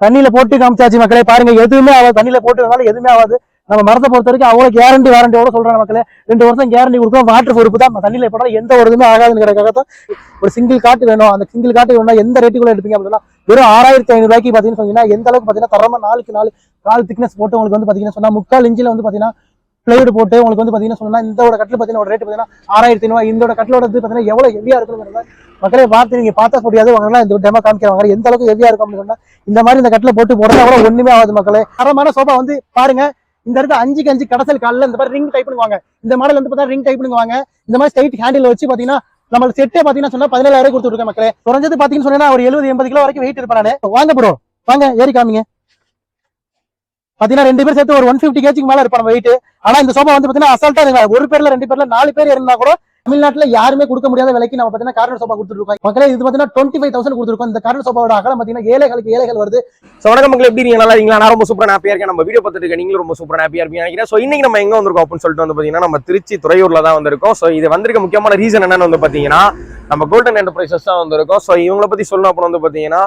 தண்ணியில போட்டு காமிச்சாச்சு மக்களே. பாருங்க எதுவுமே ஆகாது. தண்ணியில போட்டு எதுவுமே ஆகாது. நம்ம மரத்தை பொறுத்த வரைக்கும் அவ்வளவு கேரண்டி வாரண்டியோட சொல்றாங்க மக்களே. ரெண்டு வருஷம் கேரண்டி கொடுக்குறோம். வாட்டர் பொறுப்பு தான். தண்ணியில போட்டாலும் எந்த ஒரு இதுவுமே ஆகாதுங்கிறக்காக தான் ஒரு சிங்கிள் காட்டு வேணும். அந்த சிங்கிள் காட்டு வேணும்னா எந்த ரேட்டுக்குள்ள எடுப்பீங்க அப்படின்னா வெறும் ஆறாயிரத்தி ஐநூறு ரூபாய்க்கு பாத்தீங்கன்னா சொன்னீங்கன்னா எந்த அளவுக்கு பாத்தீங்கன்னா தரமா நாளுக்கு நாலு கால் திக்னஸ் போட்டு உங்களுக்கு வந்து பாத்தீங்கன்னா சொன்னா முக்கால் இன்ச்சில் வந்து பாத்தீங்கன்னா பிளைவுட் போட்டு உங்களுக்கு வந்து பாத்தீங்கன்னா சொன்னா இந்த ஒரு கட்டில் பாத்தீங்கன்னா ஒரு ரேட் பாத்தீங்கன்னா ஆறாயிரத்தி ஐநூறு இந்த கட்டிலோட பாத்தீங்கன்னா எவ்வளவு ஹெவியா இருக்குங்கிறத மக்களே பார்த்து நீங்க பார்த்தா முடியாது வாங்கலாம் இந்த டைமா காமிக்கிறாங்க எந்த அளவுக்கு ஹெவியா இருக்கும் அப்படின்னு சொன்னா இந்த மாதிரி இந்த கட்டில போட்டு போடுறதா கூட ஒண்ணுமே ஆகாது மக்களே. தரமான சோபா வந்து பாருங்க. இந்த இடத்துல அஞ்சுக்கு அஞ்சு கடைசல் காலில் இந்த மாதிரி ரிங் டைப் பண்ணுவாங்க. இந்த மாடல் வந்து பார்த்தா ரிங் டைப் பண்ணுவாங்க. இந்த மாதிரி ஸ்ட்ரைட் ஹேண்டில் வச்சு பாத்தீங்கன்னா நம்ம செட்டே பாத்தீங்கன்னா சொன்னா பதினேழாயிரம் கொடுத்துருக்கேன் மக்களே. குறைஞ்சது பாத்தீங்கன்னு சொன்னா ஒரு எழுபது எண்பது கிலோ வரைக்கும் வெயிட் இருப்பானே வாங்க ப்ரோ வாங்க ஏறி காமிங்க. பாத்தீங்கன்னா ரெண்டு பேர் சேர்த்து ஒரு ஒன் பிப்டி கேஜிக்கு மேல இருப்பாங்க வெயிட் ஆனா இந்த சோபா வந்து பாத்தீங்கன்னா அசால்ட்டா ஒரு பேர்ல ரெண்டு பேர்ல நாலு பேர் இருந்தா கூட தமிழ்நாட்டுல யாருமே கொடுக்க முடியாத விலைக்கு நம்ம பாத்தீங்கன்னா கார்னர் சோபா கொடுத்துருக்கோம் மக்களே இது பாத்தீங்கன்னா டுவெண்ட்டி ஃபைவ் தௌசண்ட் கொடுத்துருக்கோம். இந்த கார்னர் சோபாவோட அகலம் பாத்தீங்கன்னா ஏழைகளுக்கு ஏழைகள் வருது. ஸோ வணக்கம் மக்கள் எப்படி இருக்கீங்க? நல்லா இருக்கீங்களா? நான் ரொம்ப சூப்பராக ஹாப்பியாக இருக்கேன். நம்ம வீடியோ பார்த்துட்டு இருக்க நீங்களும் ரொம்ப சூப்பராக ஹாப்பியாக இருப்பீங்க நினைக்கிறேன். ஸோ இன்னைக்கு நம்ம எங்க வந்திருக்கோம் அப்படின்னு சொல்லிட்டு வந்து பார்த்தீங்கன்னா நம்ம திருச்சி துறையூர்ல தான் வந்திருக்கோம். ஸோ இது வந்திருக்க முக்கியமான ரீசன் என்னன்னு வந்து பார்த்தீங்கன்னா நம்ம கோல்டன் என்டர்பிரைசஸ் தான் வந்திருக்கோம். ஸோ இவங்கள பத்தி சொல்லணும் அப்புறம் வந்து பார்த்தீங்கன்னா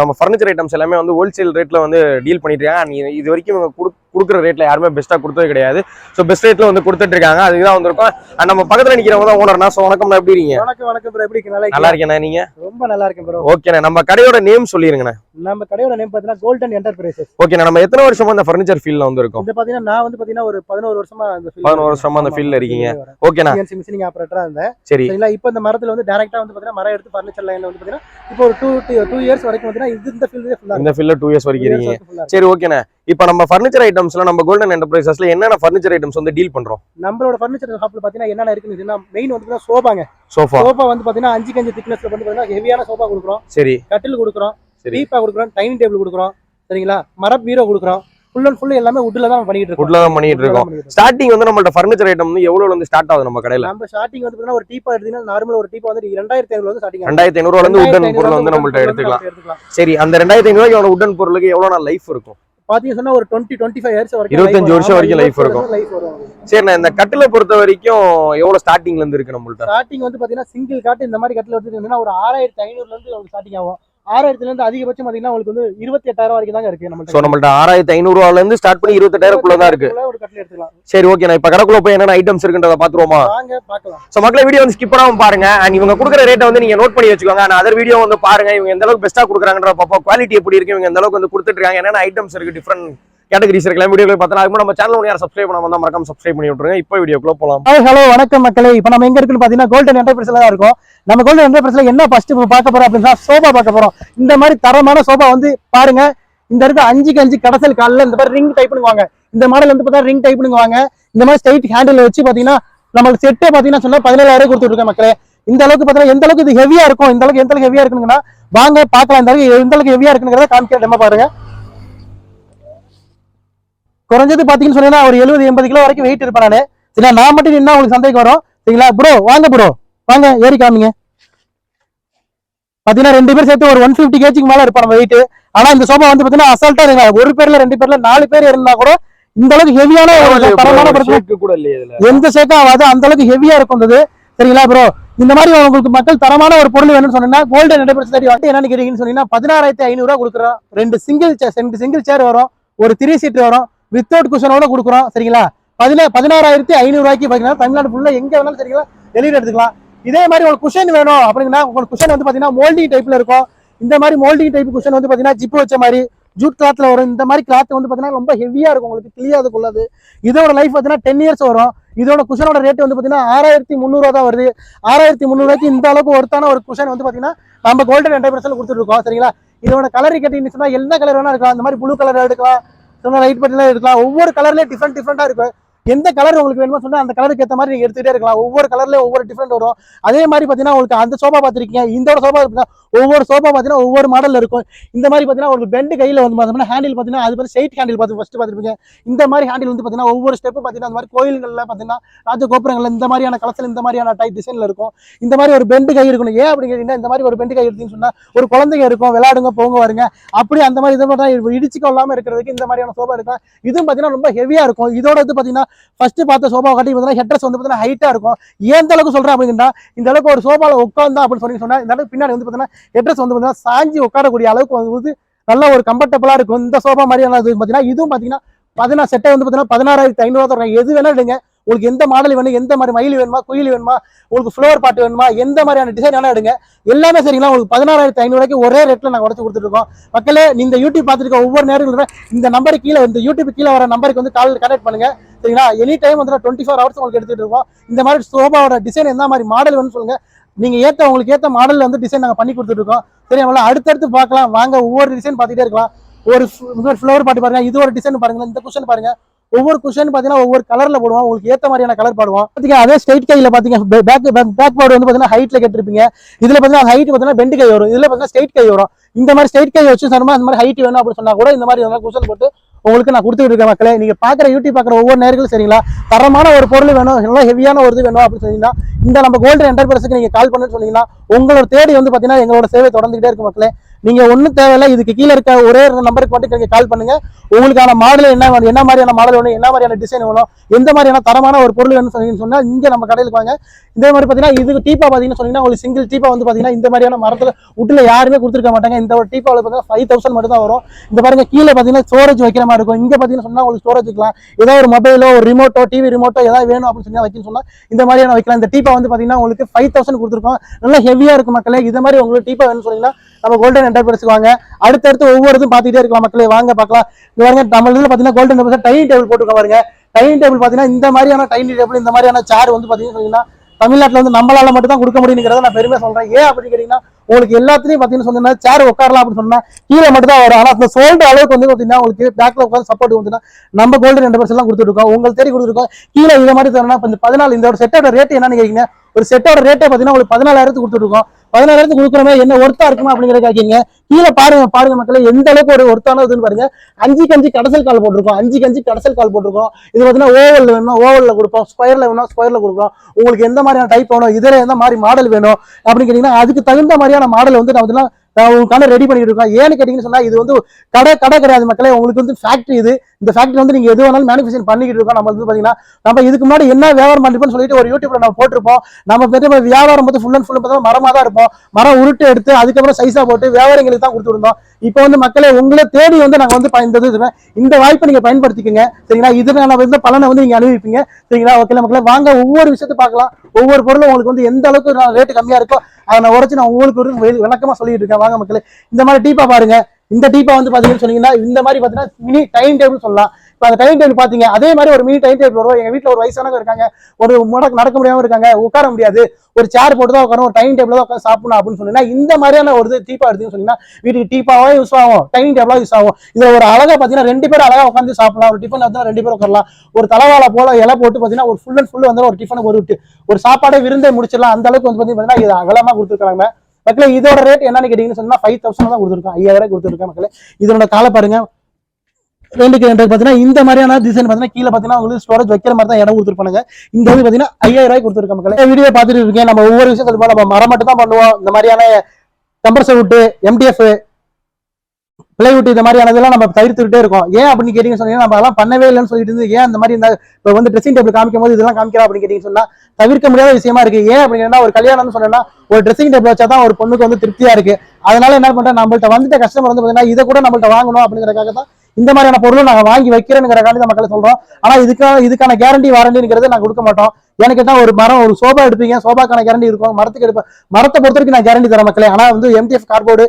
நம்ம ஃபர்னிச்சர் ஐட்டம்ஸ் எல்லாமே வந்து ஹோல்சேல் ரேட்ல வந்து டீல் பண்ணிட்டு இருக்காங்க. And இது- வரைக்கும் இவங்க கொடு- கொடுக்குற ரேட்ல யாருமே பெஸ்ட்டாக கொடுத்தது கிடையாது. ஸோ பெஸ்ட் ரேட்ல வந்து கொடுத்துட்டு இருக்காங்க. அதுக்கு தான் வந்திருக்கோம். And நம்ம பக்கத்துல நிக்கிறவங்க தான் ஓனர்னா ஸோ வணக்கம் எப்படி இருக்கீங்க? வணக்கம் வணக்கம் ப்ரோ எப்படி? நல்லா நல்லா? இருக்கேண்ணா நீங்க? ரொம்ப நல்லா இருக்கேன் ப்ரோ ஓகேண்ணா நம்ம கடையோட நேம் சொல்லிருங்கண்ணே. நம்ம கடையோட நேம் பாத்தீங்கன்னா கோல்டன் என்டர்பிரைசஸ் ஓகேண்ணா நம்ம எத்தனை வருஷமா இந்த ஃபர்னிச்சர் ஃபீல்ட்ல வந்திருக்கோம்? இது பாத்தீங்கன்னா நான் வந்து பாத்தீங்கன்னா ஒரு பதினோரு வருஷமா அந்த 11 வருஷமா அந்த ஆமா, field ல இருக்கீங்க. ஓகேண்ணா மிஷினிங் ஆபரேட்டரா இருந்தேன். சரி. சரிங்களா? இப்போ இந்த மரத்துல வந்து டைரக்டா வந்து பாத்தீங்கன்னா மரம் எடுத்து ஃபர்னிச்சர் லைன்ல வந்து பாத்தீங்கன்னா இப்போ ஒரு டூ டூ இயர்ஸ் வரைக்கும் பாத்தீங்கன்னா இது இந்த ஃபீல்டே ஃபுல்லா இந்த ஃபீல்ட்ல டூ இயர்ஸ் வரைக்கும் இருக்கீங்க. சரி ஓகேண்ணே இப்போ நம்ம ஃபர்னிச்சர் ஐட்டம்ஸ்ல நம்ம கோல்டன் என்டர்பிரைசஸ்ல என்னென்ன ஃபர்னிச்சர் ஐட்டம்ஸ் வந்து டீல் பண்றோம்? நம்மளோட ஃபர்னிச்சர் ஷாப்ல பாத்தீங்கன்னா என்னென்ன இருக்குன்னு மெயின் வந்து சோபாங்க சோஃபா சோபா வந்து பாத்தீங்கன்னா அஞ்சு கஞ்சு திக்னஸ்ல வந்து பாத்தீங்கன்னா ஹெவியான சோபா கொடுக்குறோம். சரி. கட்டில் கொடுக்குறோம். டீப்பா கொடுக்குறோம். டைனிங் டேபிள் கொடுக்குறோம். சரிங்களா? மர பீரோ கொடுக்குறோம். ஃபுல் அண்ட் ஃபுல் எல்லாமே வுட்ல தான் பண்ணிட்டு இருக்கோம். வுட்ல தான் பண்ணிட்டு இருக்கோம். ஸ்டார்டிங் வந்து நம்மள்ட்ட ஃபர்னிச்சர் ஐட்டம் வந்து எவ்வளவுல இருந்து ஸ்டார்ட் ஆகுது நம்ம கடையில? நம்ம ஸ்டார்டிங் வந்து பாத்தீங்கன்னா ஒரு டீப்பா எடுத்தீங்கன்னா நார்மல் ஒரு டீப்பா வந்து ரெண்டாயிரத்தி ஐநூறு வந்து ஸ்டார்டிங் ரெண்டாயிரத்தி ஐநூறுல இருந்து உட்டன் பொருள் வந்து நம்மள்ட்ட எடுத்துக்கலாம். சரி அந்த ரெண்டாயிரத்தி ஐநூறு உட்டன் பொருளுக்கு எவ்வளவு நாள் லைஃப் இருக்கும்? பாத்தீங்கன்னா ஒரு டுவெண்ட்டி டுவெண்ட்டி ஃபைவ் இயர்ஸ் வரைக்கும் 25 வருஷம் வரைக்கும் இருக்கும். லைஃப் வரும். சரிண்ணா இந்த கட்டில பொறுத்த வரைக்கும் எவ்வளவு ஸ்டார்டிங்ல இருந்து இருக்கு நம்மள்ட்ட? ஸ்டார்டிங் வந்து பாத்தீங்கன்னா சிங்கிள் காட்டு இந்த மாதிரி கட்டில் எடுத்துக்கிட்டீங்கன்னா ஒரு ஆறாயிரத்தி ஐநூறுல இருந்து ஸ்டார்டிங் ஆகும். ஆறாயிரத்துல இருந்து அதிகபட்சம் பாத்தீங்கன்னா உங்களுக்கு வந்து இருபத்தி எட்டாயிரம் வரைக்கும் தாங்க இருக்கு சோ நம்மள்ட்ட நம்மள்ட்ட ஆறாயிரத்தி ஐநூறுவால இருந்து ஸ்டார்ட் பண்ணி இருபத்தெட்டாயிரக்குள்ள தான் இருக்கு. ஒரு கட்டில் எடுத்துக்கலாம். சரி ஓகேண்ணா இப்ப கடைக்குள்ள போய் என்னென்ன ஐட்டம்ஸ் இருக்குன்றத பாத்துருவோமா வாங்க பார்க்கலாம். சோ மக்களே வீடியோ வந்து ஸ்கிப் பண்ணாம பாருங்க. அண்ட் இவங்க கொடுக்குற ரேட்டை வந்து நீங்க நோட் பண்ணி வச்சுக்கோங்க. நான் அதர் வீடியோ வந்து பாருங்க. இவங்க எந்த அளவுக்கு பெஸ்ட்டா கொடுக்குறாங்கன்ற பாப்பா குவாலிட்டி எப்படி இருக்கு இவங்க எந்த அளவுக்கு வந்து கொடுத்துட்டு இருக்காங்க என்னென்ன ஐட்டம்ஸ் இருக்கு டிஃப்ரெண்ட் கேட்டகரிஸ் இருக்கலாம் வீடியோ பார்த்தா அதுக்கு நம்ம சேனல் யாரும் சப்ஸ்கிரைப் பண்ணாம தான் மறக்காம சப்ஸ்கிரைப் பண்ணி விட்டுருங்க. இப்போ வீடியோக்குள்ள போலாம். ஹாய் ஹலோ வணக்கம் மக்களே. இப்போ நம்ம எங்க இருக்குன்னு பார்த்தீங்கன்னா கோல்டன் என்டர்பிரைஸ்ல தான் இருக்கும். நம்ம கோல்டன் என்டர்பிரைஸ்ல என்ன ஃபர்ஸ்ட் பார்க்க போறோம் அப்படின்னா சோபா பார்க்க போறோம். இந்த மாதிரி தரமான சோபா வந்து பாருங்க. இந்த இருக்க அஞ்சுக்கு அஞ்சு கடைசல் காலில் இந்த மாதிரி ரிங் டைப் பண்ணுவாங்க இந்த மாடல் வந்து பார்த்தா ரிங் டைப் பண்ணுவாங்க இந்த மாதிரி ஸ்ட்ரைட் ஹேண்டில் வச்சு பாத்தீங்கன்னா நம்மளுக்கு செட்டே பார்த்தீங்கன்னா சொன்னா பதினேழாயிரம் கொடுத்துருக்கேன் மக்களே. இந்த அளவுக்கு பார்த்தீங்கன்னா எந்த அளவுக்கு இது ஹெவியா இருக்கும்? இந்த அளவுக்கு எந்த அளவுக்கு ஹெவியா இருக்குங்கன்னா வாங்க பார்க்கலாம். இந்த அளவுக்கு எந்த அளவுக்கு ஹெவியா இருக்குங்கிறத காமிக்கிற பாருங்க. குறைஞ்சது பாத்தீங்கன்னு சொன்னீங்கன்னா ஒரு எழுபது எண்பது கிலோ வரைக்கும் வெயிட் இருப்பேன் நானு. சரிங்களா? நான் மட்டும் நின்னா உங்களுக்கு சந்தேகம் வரும். சரிங்களா? ப்ரோ வாங்க ப்ரோ வாங்க ஏறி காமிங்க. பாத்தீங்கன்னா ரெண்டு பேர் சேர்த்து ஒரு ஒன் பிப்டி கேஜிக்கு மேல இருப்பாங்க வெயிட் ஆனா இந்த சோபா வந்து பாத்தீங்கன்னா அசால்ட்டா இருங்க ஒரு பேர்ல ரெண்டு பேர்ல நாலு பேர் இருந்தா கூட இந்த அளவுக்கு ஹெவியான ஒரு தரமான கூட எந்த சேக்கம் ஆகாது அந்த அளவுக்கு ஹெவியா இருக்கும் சரிங்களா ப்ரோ இந்த மாதிரி உங்களுக்கு மக்கள் தரமான ஒரு பொருள் வேணும்னு சொன்னீங்கன்னா கோல்டன் என்டர்பிரைஸ் தேடி வந்து என்ன கேட்டீங்கன்னு சொன்னீங்கன்னா பதினாறாயிரத்தி ஐநூறு ரூபா கொடுக்குறோம் ரெண்டு சிங்கிள் ரெண்டு சிங்கிள் சேர் வரும். ஒரு த்ரீ சீட் வரும். வித்தவுட் குஷனோட கொடுக்குறோம். சரிங்களா? பதினா பதினாறாயிரத்தி ஐநூறு ரூபாய்க்கு பாத்தீங்கன்னா தமிழ்நாடு ஃபுல்லாக எங்க வேணாலும் சரிங்களா? டெலிவரி எடுத்துக்கலாம். இதே மாதிரி உங்களுக்கு குஷன் வேணும் அப்படின்னா உங்களுக்கு குஷன் வந்து பாத்தீங்கன்னா மோல்டிங் டைப்ல இருக்கும். இந்த மாதிரி மோல்டிங் டைப் குஷன் வந்து பாத்தீங்கன்னா ஜிப்பு வச்ச மாதிரி ஜூட் கிளாத்ல வரும். இந்த மாதிரி கிளாத் வந்து பாத்தீங்கன்னா ரொம்ப ஹெவியா இருக்கும். உங்களுக்கு கிளியாது கொள்ளாது இதோட லைஃப் பாத்தீங்கன்னா டென் இயர்ஸ் வரும். இதோட குஷனோட ரேட் வந்து பாத்தீங்கன்னா ஆறாயிரத்தி முந்நூறுவா தான் வருது. ஆறாயிரத்தி முந்நூறுவாய்க்கு இந்த அளவுக்கு ஒருத்தான ஒரு குஷன் வந்து பார்த்தீங்கன்னா நம்ம கோல்டன் என்டர்பிரைஸ்ல கொடுத்துட்டு இருக்கோம். சரிங்களா? இதோட கலர் கேட்டீங்கன்னு சொன்னா என்ன கலர் வேணா இருக்கலாம். அந்த மாதிரி ப்ளூ கலர் எடுக்கலாம். சொன்னா லைட் பட்டிலாம் எடுக்கலாம். ஒவ்வொரு கலர்லேயும் டிஃப்ரெண்ட் டிஃப்ரெண்ட்டாக இருக்கும். எந்த கலர் உங்களுக்கு வேணுமோ சொன்னால் அந்த கலருக்கு ஏற்ற மாதிரி நீங்கள் எடுத்துகிட்டே இருக்கலாம். ஒவ்வொரு கலர்லேயும் ஒவ்வொரு டிஃப்ரெண்ட் வரும். அதே மாதிரி பார்த்தீங்கன்னா உங்களுக்கு அந்த சோபா பார்த்துருக்கீங்க. இந்த சோபா பார்த்தீங்கன்னா ஒவ்வொரு சோபா பார்த்தீங்கன்னா ஒவ்வொரு மாடலில் இருக்கும். இந்த மாதிரி பார்த்தீங்கன்னா உங்களுக்கு பெண்டு கையில் வந்து பார்த்தோம்னா ஹேண்டில் பார்த்தீங்கன்னா அது மாதிரி ஸ்ட்ரைட் ஹேண்டில் பார்த்து ஃபஸ்ட்டு பார்த்துருப்பீங்க. இந்த மாதிரி ஹேண்டில் வந்து பார்த்தீங்கன்னா ஒவ்வொரு ஸ்டெப்பு பார்த்தீங்கன்னா அந்த மாதிரி கோயில்களில் பார்த்தீங்கன்னா ராஜ கோபுரங்களில் இந்த மாதிரியான கலசல் இந்த மாதிரியான டைப் டிசைனில் இருக்கும். இந்த மாதிரி ஒரு பெண்டு கை இருக்கணும். ஏன் அப்படின்னு கேட்டீங்கன்னா இந்த மாதிரி ஒரு பெண்டு கை எடுத்தீங்கன்னு சொன்னால் ஒரு குழந்தைங்க இருக்கும் விளையாடுங்க போங்க வருங்க. அப்படி அந்த மாதிரி இதை மட்டும் இடிச்சுக்கொள்ளாமல் இருக்கிறதுக்கு இந்த மாதிரியான சோபா இருக்கும் இதுவும் பார்த்தீங்கன்னா ரொம்ப ஹெவியாக இருக்கும். இதோட வந்து பார்த்தீங்கன்னா ஃபர்ஸ்ட் பார்த்த சோபா கட்டி பார்த்தீங்கன்னா ஹெட்ரஸ் வந்து பார்த்தீங்கன்னா ஹைட்டா இருக்கும். ஏன் அளவுக்கு சொல்றேன் அப்படின்னா இந்த அளவுக்கு ஒரு சோபால உட்காந்தா அப்படின்னு சொல்லி சொன்னால் இந்த அளவுக்கு பின்னாடி வந்து பாத்தீங்கன்னா ஹெட்ரஸ் வந்து பார்த்தீங்கன்னா சாஞ்சி உட்காரக்கூடிய அளவுக்கு வந்து நல்ல ஒரு கம்ஃபர்டபுளாக இருக்கும். இந்த சோஃபா மாதிரியான இது பாத்தீங்கன்னா இதுவும் பாத்தீங்கன்னா பதினா செட்டை வந்து பார்த்தீங்கன்னா பதினாறாயிரத்தி ஐநூறுவா தரும் எது வேணாலும் எடுங்க. உங்களுக்கு எந்த மாடல் வேணும் எந்த மாதிரி மயில் வேணுமா குயில் வேணுமா உங்களுக்கு ஃப்ளோர் பாட்டு வேணுமா எந்த மாதிரியான டிசைன் வேணா எடுங்க. எல்லாமே சரிங்களா? உங்களுக்கு பதினாறாயிரத்தி ஐநூறுக்கு ஒரே ரேட்ல நாங்கள் உடச்சு கொடுத்துருக்கோம் மக்களே இந்த யூடியூப் பார்த்துருக்க ஒவ்வொரு நேரங்களும் இந்த நம்பருக்கு கீழே இந்த யூடியூப் கீழே வர நம்பருக்கு வந்து கால் கனெக்ட் பண்ணுங்க. சரிங்களா? எனி டைம் வந்து டுவெண்ட்டி ஃபோர் ஹவர்ஸ் உங்களுக்கு எடுத்துட்டு இருக்கோம். இந்த மாதிரி சோபாவோட டிசைன் எந்த மாதிரி மாடல் வேணும்னு சொல்லுங்க. நீங்க ஏற்ற உங்களுக்கு ஏற்ற மாடலில் வந்து டிசைன் நாங்கள் பண்ணி கொடுத்துட்டு இருக்கோம் சரி அடுத்தடுத்து பார்க்கலாம். வாங்க ஒவ்வொரு டிசைன் பார்த்துட்டே இருக்கலாம். ஒரு ஃப்ளவர் பாட்டு பாருங்க இது ஒரு டிசைன் பாருங்க இந்த கொஸ்டின் பாருங்க. ஒவ்வொரு குஷன் பாத்தீங்கன்னா ஒவ்வொரு கலர்ல போடுவோம். உங்களுக்கு ஏத்த மாதிரியான கலர் பாடுவோம். பாத்தீங்க அதே ஸ்ட்ரைட் கையில பாத்தீங்க பேக் பேக் போர்டு வந்து பாத்தீங்கன்னா ஹைட்ல கேட்டிருப்பீங்க. இதுல பாத்தீங்கன்னா ஹைட் பாத்தீங்கன்னா பெண்டு கை வரும். இதுல பாத்தீங்கன்னா ஸ்ட்ரைட் கை வரும். இந்த மாதிரி ஸ்ட்ரைட் கை வச்சு சொன்னா அந்த மாதிரி ஹைட் வேணும் அப்படின்னு சொன்னா கூட இந்த மாதிரி குஷன் போட்டு உங்களுக்கு நான் கொடுத்துட்டு இருக்கேன் மக்களே. நீங்க பாக்குற யூடியூப் பாக்குற ஒவ்வொரு நேர்களும் சரிங்களா? தரமான ஒரு பொருள் வேணும் நல்லா ஹெவியான ஒரு இது வேணும் அப்படின்னு சொன்னீங்கன்னா இந்த நம்ம கோல்டு என்டர்பிரைஸுக்கு நீங்க கால் பண்ணுன்னு சொன்னீங்கன்னா உங்களோட தேடி வந்து பாத்தீங்கன்னா எங்களோட சேவை தொடர்ந்துகிட்டே இருக்கு மக்களே. நீங்க ஒண்ணும் தேவையில்ல இதுக்கு கீழே இருக்க ஒரே ஒரு நம்பருக்கு மட்டும் நீங்க கால் பண்ணுங்க. உங்களுக்கான மாடல் என்ன வேணும் என்ன மாதிரியான மாடல் வேணும் என்ன மாதிரியான டிசைன் வேணும் எந்த மாதிரியான தரமான ஒரு பொருள் வேணும் சொன்னீங்கன்னு சொன்னா இங்க நம்ம கடையில் வாங்க. இதே மாதிரி பாத்தீங்கன்னா இதுக்கு டீப்பா பாத்தீங்கன்னா சொன்னீங்கன்னா உங்களுக்கு சிங்கிள் டீப்பா வந்து பாத்தீங்கன்னா இந்த மாதிரியான மரத்துல உட்ல யாருமே கொடுத்துருக்க மாட்டாங்க. இந்த ஒரு டீப்பாவில் பாத்தீங்கன்னா ஃபைவ் தௌசண்ட் மட்டும் தான் வரும். இந்த பாருங்க கீழே பாத்தீங்கன்னா ஸ்டோரேஜ் வைக்கிற மாதிரி இருக்கும். இங்க பாத்தீங்கன்னா சொன்னா உங்களுக்கு ஸ்டோரேஜ் வைக்கலாம். ஏதோ ஒரு மொபைலோ ஒரு ரிமோட்டோ டிவி ரிமோட்டோ ஏதாவது வேணும் அப்படின்னு சொன்னா வைக்கணும் சொன்னா இந்த மாதிரியான வைக்கலாம். இந்த டீப்பா வந்து பாத்தீங்கன்னா உங்களுக்கு ஃபைவ் தௌசண்ட் கொடுத்துருக்கோம். நல்லா ஹெவியா இருக்கும் மக்களே. இது மாதிரி உங்களுக்கு டீப்பா வேணும்னு சொன்னீங்கன்னா நம்ம கோல்டன் என்டர்பிரைஸ்க்கு வாங்க. அடுத்தடுத்து ஒவ்வொரு இதுவும் பார்த்துட்டே இருக்கலாம் மக்களே. வாங்க பார்க்கலாம். இது பாருங்க நம்ம பாத்தீங்கன்னா கோல்டன் என்டர்பிரைஸ் டைனிங் டேபிள் போட்டுருக்கோம் பாருங்க. டைனிங் டேபிள் பாத்தீங்கன்னா இந்த மாதிரியான டைனிங் டேபிள் இந்த மாதிரியான சேர் வந்து பாத்தீங்கன்னா சொன்னீங்கன்னா தமிழ்நாட்டுல வந்து நம்மளால மட்டும் தான் கொடுக்க முடியுங்கிறத நான் பெருமையாக சொல்றேன். ஏன் அப்படின்னு கேட்டிங்கன்னா உங்களுக்கு எல்லாத்துலயும் பாத்தீங்கன்னா சொன்னா சேர் உட்காரலாம் அப்படின்னு சொன்னா கீழே மட்டும் தான் வரும். ஆனா அந்த சோல்டு அளவுக்கு வந்து பாத்தீங்கன்னா உங்களுக்கு பேக்ல உட்காந்து சப்போர்ட் வந்துன்னா நம்ம கோல்டு ரெண்டு பர்சன்ட் எல்லாம் கொடுத்துருக்கோம் உங்களுக்கு தேடி கொடுத்துருக்கோம் கீழே இந்த மாதிரி தரணும் பதினாலு இந்த ஒரு செட்டோட ரேட் என்னன்னு கேட்டீங்க ஒரு செட்டோட ரேட்டே பார்த்தீங்கன்னா உங்களுக்கு பதினாலாயிரத்துக்கு கொடுத்துருக்கோம் பதினாலாயிரத்துக்கு கொடுக்குறமே என்ன ஒர்த்தா இருக்குமா அப்படிங்கிறத கேட்கீங்க கீழே பாருங்க பாருங்க மக்களே எந்த அளவுக்கு ஒரு ஒர்த்தான இதுன்னு பாருங்க. அஞ்சு கஞ்சி கடைசல் கால் போட்டிருக்கோம். அஞ்சு கஞ்சி கடைசல் கால் போட்டிருக்கோம். இது பார்த்தீங்கன்னா ஓவல் வேணும் ஓவலில் கொடுப்போம். ஸ்கொயரில் வேணும் ஸ்கொயரில் கொடுப்போம் உங்களுக்கு எந்த மாதிரியான டைப் வேணும்? இதில் எந்த மாதிரி மாடல் வேணும்? அப்படின்னு கேட்டீங்கன்னா அதுக்கு தகுந்த மாதிரியான மாடல் வந்து நான் வந்து நான் உங்களுக்கான ரெடி பண்ணிட்டு இருக்கோம் ஏன்னு கேட்டீங்கன்னு சொன்னா இது வந்து கடை கடை கிடையாது மக்களே. உங்களுக்கு வந்து ஃபேக்டரி இது. இந்த ஃபேக்டரி வந்து நீங்க எது வேணாலும் மேனுஃபேக்சர் பண்ணிக்கிட்டு இருக்கோம் நம்ம வந்து பாத்தீங்கன்னா நம்ம இதுக்கு முன்னாடி என்ன வியாபாரம் பண்ணிருப்போம்னு சொல்லிட்டு ஒரு யூடியூப்ல நம்ம போட்டிருப்போம். நம்ம பெரிய வியாபாரம் வந்து ஃபுல் அண்ட் ஃபுல் பார்த்தா மரமா தான் இருப்போம். மரம் உருட்டு எடுத்து அதுக்கப்புறம் சைஸா போட்டு வியாபாரங்களுக்கு தான் கொடுத்துருந்தோம் இப்போ வந்து மக்களே உங்களை தேடி வந்து நாங்க வந்து ப- இந்த இந்த வாய்ப்பை நீங்க பயன்படுத்திக்கங்க. சரிங்களா? இதனால வந்து பலனை வந்து நீங்க அனுபவிப்பீங்க. சரிங்களா? ஓகே மக்களே. வாங்க ஒவ்வொரு விஷயத்தை பார்க்கலாம். ஒவ்வொரு பொருளும் உங்களுக்கு வந்து எந்த அளவுக்கு ரேட்டு கம்மியா இருக்கோ அதை நான் உரைச்சு நான் உங்களுக்கு ஒரு விளக்கமா சொல்லிட்டு இருக்கேன். வாங்க மக்களே இந்த மாதிரி டீப்பா பாருங்க. இந்த டீப்பா வந்து பாத்தீங்கன்னா சொன்னீங்கன்னா இந்த மாதிரி பாத்தீங்கன்னா மினி டைம் டேபிள் சொல்லலாம். இப்போ அந்த டைம் டேபிள் பார்த்தீங்க அதே மாதிரி ஒரு மினி டைம் டேபிள் வரும் எங்கள் வீட்டில் ஒரு வயசானவங்க இருக்காங்க. ஒரு முடக்கு நடக்க முடியாமல் இருக்காங்க. உட்கார முடியாது. ஒரு சேர் போட்டு தான் உட்காரும் ஒரு டைம் டேபிள் தான் உட்காந்து சாப்பிடணும் அப்படின்னு சொன்னீங்கன்னா இந்த மாதிரியான ஒரு இது டீப்பா எடுத்துன்னு சொன்னீங்கன்னா வீட்டுக்கு டீப்பாவும் யூஸ் ஆகும். டைனிங் டேபிளாக யூஸ் ஆகும். இதில் ஒரு அழகா பார்த்தீங்கன்னா ரெண்டு பேரும் அழகாக உட்காந்து சாப்பிடலாம். ஒரு டிஃபன் வந்து ரெண்டு பேரும் உட்காரலாம். ஒரு தலைவாழை போல இலை போட்டு பார்த்தீங்கன்னா ஒரு ஃபுல் அண்ட் ஃபுல் வந்து ஒரு டிஃபன் ஒரு விட்டு ஒரு சாப்பாடே விருந்தே முடிச்சிடலாம். அந்த அளவுக்கு வந்து பார்த்தீங்கன்னா இது அகலமாக கொடுத்துருக்காங்க மக்களே இதோட ரேட் என்னன்னு கேட்டீங்கன்னு சொன்னா ஃபைவ் தௌசண்ட் தான் கொடுத்துருக்கோம். ஐயாயிரம் கொடுத்துருக்கேன் மக்களே. இதனோட காலை பாருங்க. ரெண்டுக்கு ரெண்டு பாத்தீங்கன்னா இந்த மாதிரியான டிசைன் பாத்தீங்கன்னா கீழே பாத்தீங்கன்னா உங்களுக்கு ஸ்டோரேஜ் வைக்கிற மாதிரி தான் இடம் கொடுத்துருப்பாங்க இந்த வந்து பாத்தீங்கன்னா ஐயாயிரம் ரூபாய் கொடுத்துருக்க மக்கள். வீடியோ பார்த்துட்டு இருக்கேன் நம்ம ஒவ்வொரு விஷயம் சொல்லுவோம் நம்ம மரம் மட்டும் தான் பண்ணுவோம். இந்த மாதிரியான கம்ப்ரஸர் விட்டு எம்டிஎஃப் பிளைவுட் இந்த மாதிரியானதெல்லாம் நம்ம தவிர்த்துக்கிட்டே இருக்கோம். ஏன் அப்படின்னு கேட்டீங்கன்னு சொன்னீங்கன்னா நம்ம அதெல்லாம் பண்ணவே இல்லைன்னு சொல்லிட்டு இருந்து ஏன் இந்த மாதிரி இந்த இப்போ வந்து ட்ரெஸ்ஸிங் டேபிள் காமிக்கும் போது இதெல்லாம் காமிக்கிறா அப்படின்னு கேட்டீங்கன்னு சொன்னா தவிர்க்க முடியாத விஷயமா இருக்கு. ஏன் அப்படின்னா ஒரு கல்யாணம்னு சொன்னா ஒரு ட்ரெஸ்ஸிங் டேபிள் வச்சா தான் ஒரு பொண்ணுக்கு வந்து திருப்தியா இருக்கு. அதனால என்ன பண்றேன்? நம்மள்ட்ட வந்துட்ட கஸ்டமர் வந்து பாத்தீங்கன்னா இதை கூட நம்மள்ட்ட வாங்கணும் அப்படிங்கறதுக்காக தான் இந்த மாதிரியான பொருளும் நாங்க வாங்கி வைக்கிறேங்கிறக்காண்டி தான் மக்களை சொல்றோம். ஆனா இதுக்கான இதுக்கான கேரண்டி வாரண்டிங்கிறது நாங்க கொடுக்க மாட்டோம். எனக்கு கேட்டா ஒரு மரம் ஒரு சோபா எடுப்பீங்க சோபாக்கான கேரண்டி இருக்கும். மரத்துக்கு எடுப்பேன் மரத்தை பொறுத்த வரைக்கும் நான் கேரண்டி தர மக்களே. ஆனா வந்து எம்டிஎஃப் கார்போர்டு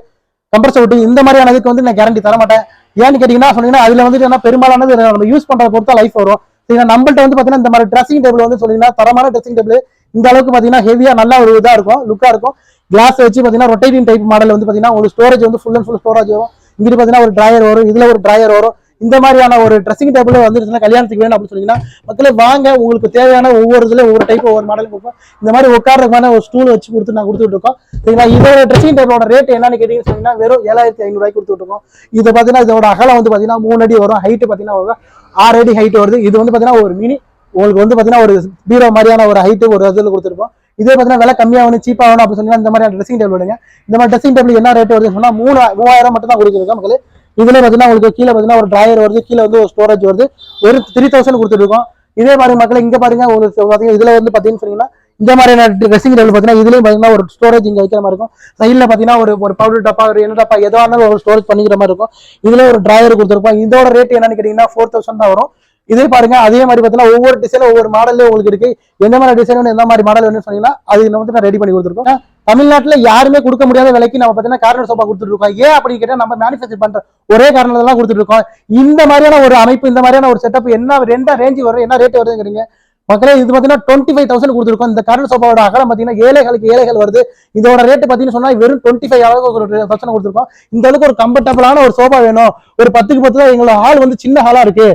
கம்ப்ரஸர் விட்டு இந்த மாதிரியான இதுக்கு வந்து நான் கேரண்டி தர மாட்டேன். ஏன்னு கேட்டீங்கன்னா சொன்னீங்கன்னா அதுல வந்து என்ன பெரும்பாலானது நம்ம யூஸ் பண்றத பொறுத்தா லைஃப் வரும். சரிங்களா? நம்மள்ட்ட வந்து பாத்தீங்கன்னா இந்த மாதிரி ட்ரெஸ்ஸிங் டேபிள் வந்து சொன்னீங்கன்னா தரமான ட்ரெஸ்ஸிங் டேபிள் இந்த அளவுக்கு பாத்தீங்கன்னா ஹெவியா நல்ல ஒரு இதா இருக்கும் லுக்கா இருக்கும். கிளாஸ் வச்சு பாத்தீங்கன்னா ரொட்டேட்டிங் டைப் மாடல் வந்து பாத்தீங்கன்னா உங்களுக்கு ஸ்டோரேஜ் வந்து ஃபுல் அண்ட் ஃபுல் ஸ்டோரேஜ் வரும். இங்கிட்டு பார்த்தீங்கன்னா ஒரு ட்ராயர் வரும் இதுல ஒரு ட்ராயர் வரும். இந்த மாதிரியான ஒரு ட்ரெஸ்ஸிங் டேபிள் வந்துருச்சுன்னா கல்யாணத்துக்கு வேணும் அப்படின்னு சொன்னீங்கன்னா மக்களே வாங்க உங்களுக்கு தேவையான ஒவ்வொரு இதுல ஒவ்வொரு டைப் ஒவ்வொரு மாடலும் கொடுப்போம். இந்த மாதிரி உட்கார்றதுக்கான ஒரு ஸ்டூல் வச்சு கொடுத்து நான் கொடுத்துட்டு இருக்கோம். சரிங்களா? இதோட ட்ரெஸ்ஸிங் டேபிளோட ரேட் என்னன்னு கேட்டீங்கன்னு சொன்னீங்கன்னா வெறும் ஏழாயிரத்தி ஐநூறு ரூபாய்க்கு கொடுத்துட்டு இருக்கோம். இது பார்த்தீங்கன்னா இதோட அகலம் வந்து பார்த்தீங்கன்னா மூணு அடி வரும். ஹைட்டு பார்த்தீங்கன்னா ஒரு ஆறு அடி ஹைட் வருது. இது வந்து பார்த்தீங்கன்னா ஒரு மினி உங்களுக்கு வந்து பார்த்தீங்கன்னா ஒரு பீரோ மாதிரியான ஒரு ஹைட்டு ஒரு இதில் கொடுத்துருப்போம். இதே பார்த்தீங்கன்னா விலை கம்மியாக வேணும் சீப்பாக வேணும் அப்படின்னு சொன்னீங்கன்னா இந்த மாதிரி ட்ரெஸ்ஸிங் டேபிள் விடுங்க. இந்த மாதிரி ட்ரெஸ்ஸிங் டேபிள் என்ன ரேட் வருதுன்னு சொன்னால் மூணு மூவாயிரம் மட்டும் தான் கொடுத்துருக்கோம் மக்களே. இதுல பார்த்தீங்கன்னா உங்களுக்கு கீழே பார்த்தீங்கன்னா ஒரு ட்ராயர் வருது கீழே வந்து ஒரு ஸ்டோரேஜ் வருது. ஒரு த்ரீ தௌசண்ட் கொடுத்துருக்கோம் இதே மாதிரி மக்கள் இங்க பாருங்க ஒரு பார்த்தீங்கன்னா இதுல வந்து பாத்தீங்கன்னு சொன்னீங்கன்னா இந்த மாதிரியான ட்ரெஸ்ஸிங் டேபிள் பார்த்தீங்கன்னா இதுலேயும் பார்த்தீங்கன்னா ஒரு ஸ்டோரேஜ் இங்கே வைக்கிற மாதிரி இருக்கும். சைடில் பார்த்தீங்கன்னா ஒரு ஒரு பவுடர் டப்பா ஒரு என்ன டப்பா எதுவாக இருந்தாலும் ஒரு ஸ்டோரேஜ் பண்ணிக்கிற மாதிரி இருக்கும். இதில் ஒரு ட்ராயர் கொடுத்துருப்போம் இதோட ரேட் என்னன்னு கேட்டிங்கன்னா ஃபோர் தௌசண்ட் தான் வரும். இதே பாருங்க அதே மாதிரி பார்த்தீங்கன்னா ஒவ்வொரு டிசைனும் ஒவ்வொரு மாடல்ல உங்களுக்கு இருக்கு. எந்த மாதிரி டிசைன் வேணும் எந்த மாதிரி மாடல் வேணும்னு சொன்னீங்கன்னா அது நம்ம வந்து நான் ரெடி பண்ணி கொடுத்துருக்கோம். தமிழ்நாட்டுல யாருமே கொடுக்க முடியாத விலைக்கு நம்ம பார்த்தீங்கன்னா கார்னர் சோஃபா கொடுத்துருக்கோம் ஏன் அப்படின்னு கேட்டால் நம்ம மேனுஃபேக்சர் பண்ற ஒரே காரணத்துல தான் கொடுத்துட்டு இருக்கோம். இந்த மாதிரியான ஒரு அமைப்பு இந்த மாதிரியான ஒரு செட்டப் என்ன ரெண்டா ரேஞ்ச் வரும் என்ன ரேட் வருதுங்கிறீங்க. மக்களே இது பார்த்தீங்கன்னா டுவெண்ட்டி ஃபைவ் தௌசண்ட் கொடுத்துருக்கோம். இந்த கரண்ட் சோபாவோட அகலம் பார்த்தீங்கன்னா ஏழைகளுக்கு ஏழைகள் வருது. இதோட ரேட் பார்த்தீங்கன்னு சொன்னால் வெறும் டுவெண்ட்டி ஃபைவ் அளவுக்கு ஒரு தௌசண்ட் கொடுத்துருக்கோம். இந்த அளவுக்கு ஒரு கம்ஃபர்டபுளான ஒரு சோபா வேணும். ஒரு பத்துக்கு பத்து தான் எங்களோட ஹால் வந்து சின்ன ஹாலாக இருக்கு.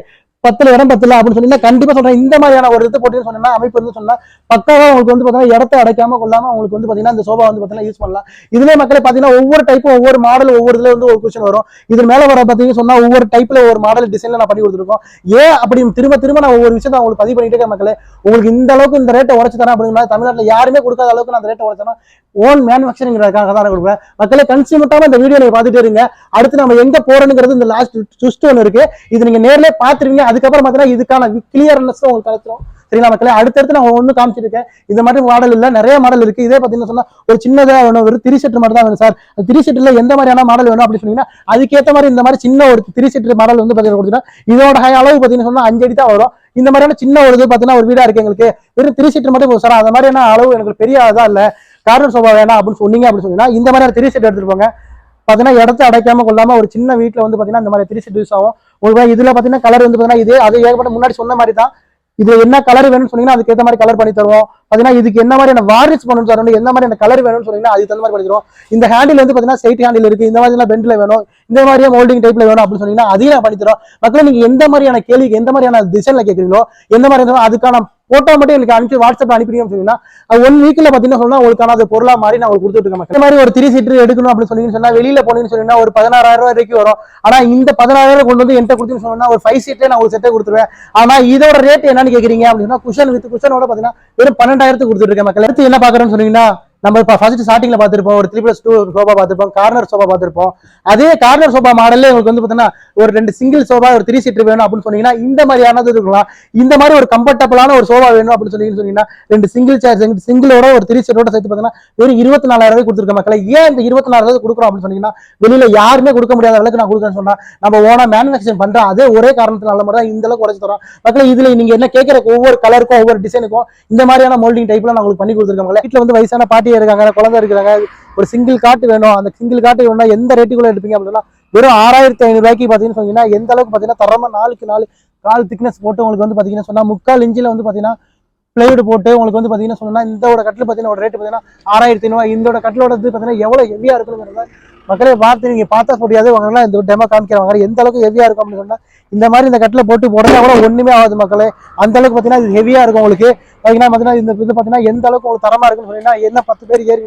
பத்துல இடம் பத்துல அப்படின்னு சொன்னீங்கன்னா கண்டிப்பா சொல்றேன். இந்த மாதிரியான ஒரு இது போட்டு சொன்னா அமைப்பு இருந்து சொன்னா பக்காவா உங்களுக்கு வந்து பாத்தீங்கன்னா இடத்த அடைக்காம கொள்ளாம உங்களுக்கு வந்து பாத்தீங்கன்னா இந்த சோபா வந்து பாத்தீங்கன்னா யூஸ் பண்ணலாம். இதுலயே மக்களே பாத்தீங்கன்னா ஒவ்வொரு டைப்பும் ஒவ்வொரு மாடல் ஒவ்வொரு இதுல வந்து ஒரு கொஸ்டின் வரும். இது மேல வர பாத்தீங்கன்னா சொன்னா ஒவ்வொரு டைப்ல ஒரு மாடல் டிசைன்ல நான் பண்ணி கொடுத்துருக்கோம். ஏன் அப்படி திரும்ப திரும்ப நான் ஒவ்வொரு விஷயத்தை உங்களுக்கு பதிவு பண்ணிட்டு இருக்கேன் மக்களே? உங்களுக்கு இந்த அளவுக்கு இந்த ரேட்டை உடச்சு தரேன் அப்படிங்கிற தமிழ்நாட்டில் யாருமே கொடுக்காத அளவுக்கு நான் அந்த ரேட்டை உடச்சேன்னா ஓன் மேனுஃபேக்சரிங்கிறதுக்காக தான் கொடுப்பேன். மக்களே கன்சியூமட்டாம இந்த வீடியோ நீங்க பார்த்துட்டே இருங்க. அடுத்து நம்ம எங்க போறோம்ங்கிறது இந்த லாஸ்ட் ட்விஸ்ட் ஒன்று இருக்கு. இது நீங்க நேர்லயே பாத்துருவீங்க அதுக்கப்புறம் பாத்தீங்கன்னா இதுக்கான கிளியர்னஸ் உங்களுக்கு கிடைச்சிரும் சரிங்களா மக்களே? அடுத்தடுத்து நான் ஒன்று காமிச்சிருக்கேன். இந்த மாதிரி மாடல் இல்ல நிறைய மாடல் இருக்கு. இதே பாத்தீங்கன்னா சொன்னா ஒரு சின்னதா வேணும். ஒரு த்ரீ செட் மட்டும் தான் வேணும் சார் த்ரீ எந்த மாதிரியான மாடல் வேணும் அப்படின்னு சொன்னீங்கன்னா அதுக்கேற்ற மாதிரி இந்த மாதிரி சின்ன ஒரு த்ரீ மாடல் வந்து பாத்தீங்கன்னா இதோட அளவு பாத்தீங்கன்னா சொன்னா அஞ்சடி தான் வரும். இந்த மாதிரியான சின்ன ஒரு இது பாத்தீங்கன்னா ஒரு வீடா இருக்கு எங்களுக்கு. வெறும் திரிசெட்டு மட்டும் போதும் சார் அந்த மாதிரியான அளவு எனக்கு பெரிய இதாக இல்ல. கார்னர் சோபா வேணாம் அப்படின்னு சொன்னீங்க அப்படின்னு சொன்னீங்கன்னா இந்த மாதிரியான த்ரீ சீட் எடுத்துட்டு போங்க. பாத்தீங்கன்னா இடத்த அடைக்காம கொள்ளாம ஒரு சின்ன வீட்டில் வந்து பார்த்தீங்கன்னா இந்த மாதிரி த்ரீ சீட் யூஸ் ஆகும். ஒரு இதில் பார்த்தீங்கன்னா கலர் வந்து பார்த்தீங்கன்னா இது அது ஏகப்பட்ட முன்னாடி சொன்ன மாதிரி தான் இது என்ன கலர் வேணும்னு சொன்னீங்கன்னா அதுக்கு ஏற்ற மாதிரி கலர் பண்ணி தருவோம். பார்த்தீங்கன்னா இதுக்கு என்ன மாதிரியான வாரிஸ் பண்ணணும் தரணும் என்ன மாதிரியான கலர் வேணும்னு சொன்னீங்கன்னா அதுக்கு தகுந்த மாதிரி பண்ணி இந்த ஹேண்டில் வந்து பார்த்தீங்கன்னா சைட் ஹேண்டில் இருக்கு. இந்த மாதிரிலாம் பெண்டில் வேணும். இந்த மாதிரியே மோல்டிங் டைப்ல வேணும் அப்படின்னு சொன்னீங்கன்னா அதையும் நான் பண்ணி தரோம் மக்களே நீங்க எந்த மாதிரியான கேள்விக்கு எந்த மாதிரியான டிசைன்ல கேட்குறீங்களோ எந்த மாதிரி இருந்தாலும் அதுக்கான போட்டோ மட்டும் எனக்கு அனுப்பிச்சு வாட்ஸ்அப்ல அனுப்பிடுங்க சொன்னீங்கன்னா ஒன் வீக்ல பாத்தீங்கன்னா சொன்னா உங்களுக்கான அது பொருளா மாதிரி நான் உங்களுக்கு கொடுத்துட்டு இருக்கேன். இந்த மாதிரி ஒரு த்ரீ சீட்டர் எடுக்கணும் அப்படின்னு சொன்னீங்கன்னு சொன்னா வெளியில போனீங்கன்னு சொன்னீங்கன்னா ஒரு பதினாறாயிரம் ரூபாய் வரைக்கும் வரும். ஆனா இந்த பதினாறாயிரம் கொண்டு வந்து என்கிட்ட கொடுத்துன்னு சொன்னா ஒரு ஃபைவ் சீட்ல நான் ஒரு செட்டை கொடுத்துருவேன். ஆனா இதோட ரேட் என்னன்னு கேக்குறீங்க அப்படின்னா குஷன் வித் குஷனோட பாத்தீங்கன்னா வெறும் பன்னெண்டாயிரத்துக்கு கொடுத்துட்டு இருக்கேன் மக்கள். அடுத்து என்ன பாக்குறேன்னு சொன்னீங்கன்னா நம்ம இப்போ ஃபர்ஸ்ட் ஸ்டார்டிங்ல பார்த்துருப்போம் ஒரு த்ரீ பிளஸ் டூ சோபா பார்த்துருப்போம் கார்னர் சோபா பார்த்துருப்போம். அதே கார்னர் சோபா மாடல்ல உங்களுக்கு வந்து பார்த்தீங்கன்னா ஒரு ரெண்டு சிங்கிள் சோபா ஒரு த்ரீ சீட்டர் வேணும் அப்படின்னு சொன்னீங்கன்னா இந்த மாதிரியானது இருக்கலாம். இந்த மாதிரி ஒரு கம்ஃபர்டபுளான ஒரு சோபா வேணும் அப்படின்னு சொன்னீங்கன்னு சொன்னீங்கன்னா ரெண்டு சிங்கிள் சேர் சிங்கிளோட ஒரு த்ரீ சீட்டோட சேர்த்து பார்த்தீங்கன்னா வெறும் இருபத்தி நாலாயிரம் ரூபாய் கொடுத்துருக்க மக்களை ஏன் இந்த இருபத்தி நாலாயிரம் கொடுக்குறோம் அப்படின்னு சொன்னீங்கன்னா வெளியில யாருமே கொடுக்க முடியாத அளவுக்கு நான் கொடுக்குறேன்னு சொன்னா நம்ம ஓனா மேனுஃபேக்சரிங் பண்றோம் அதே ஒரே காரணத்தினால மட்டும் தான் இந்த அளவுக்கு குறைச்சு தரோம். மக்களை இதுல நீங்க என்ன கேட்கிற ஒவ்வொரு கலருக்கும் ஒவ்வொரு டிசைனுக்கும் இந்த மாதிரியான மோல்டிங் டைப்ல நான் உங்களுக்கு பண்ணி கொடுத்துருக்கேன் வீட்டில் வந்து வயசான பாட்டி இருக்காங்க குழந்தை இருக்கிறாங்க ஒரு சிங்கிள் காட்டு வேணும் அந்த சிங்கிள் காட்டு வேணும்னா எந்த ரேட்டுக்குள்ள எடுப்பீங்க அப்படின்னா வெறும் ஆறாயிரத்தி ஐநூறுபாய்க்கு பார்த்தீங்கன்னு சொன்னீங்கன்னா எந்த அளவுக்கு பாத்தீங்கன்னா தரமாக நாளுக்கு நாலு கால் திக்னஸ் போட்டு உங்களுக்கு வந்து பாத்தீங்கன்னா சொன்னா முக்கால் இஞ்சில் வந்து பாத்தீங்கன்னா பிளேடு போட்டு உங்களுக்கு வந்து பார்த்தீங்கன்னா சொன்னால் இந்த ஒரு கட்டில் பார்த்தீங்கன்னா ஒரு ரேட் பாத்தீங்கன்னா ஆறாயிரத்தி ஐநூறு இந்த கட்டிலோட இது பாத்தீங்கன்னா எவ்வளவு ஹெவியாக இருக்குங்கிறத மக்களே பார்த்து நீங்க பார்த்தா முடியாது வாங்கினா இந்த டெமோ காமிக்கிறாங்க எந்த அளவுக்கு ஹெவியா இருக்கும் அப்படின்னு சொன்னா இந்த மாதிரி இந்த கட்டில போட்டு உடனே கூட ஒண்ணுமே ஆகாது மக்களே. அந்த அளவுக்கு பாத்தீங்கன்னா இது ஹெவியா இருக்கும் உங்களுக்கு. பாத்தீங்கன்னா பாத்தீங்கன்னா இந்த இது பாத்தீங்கன்னா எந்த அளவுக்கு உங்களுக்கு தரமா இருக்குன்னு சொன்னீங்கன்னா என்ன பத்து பேர் ஏறி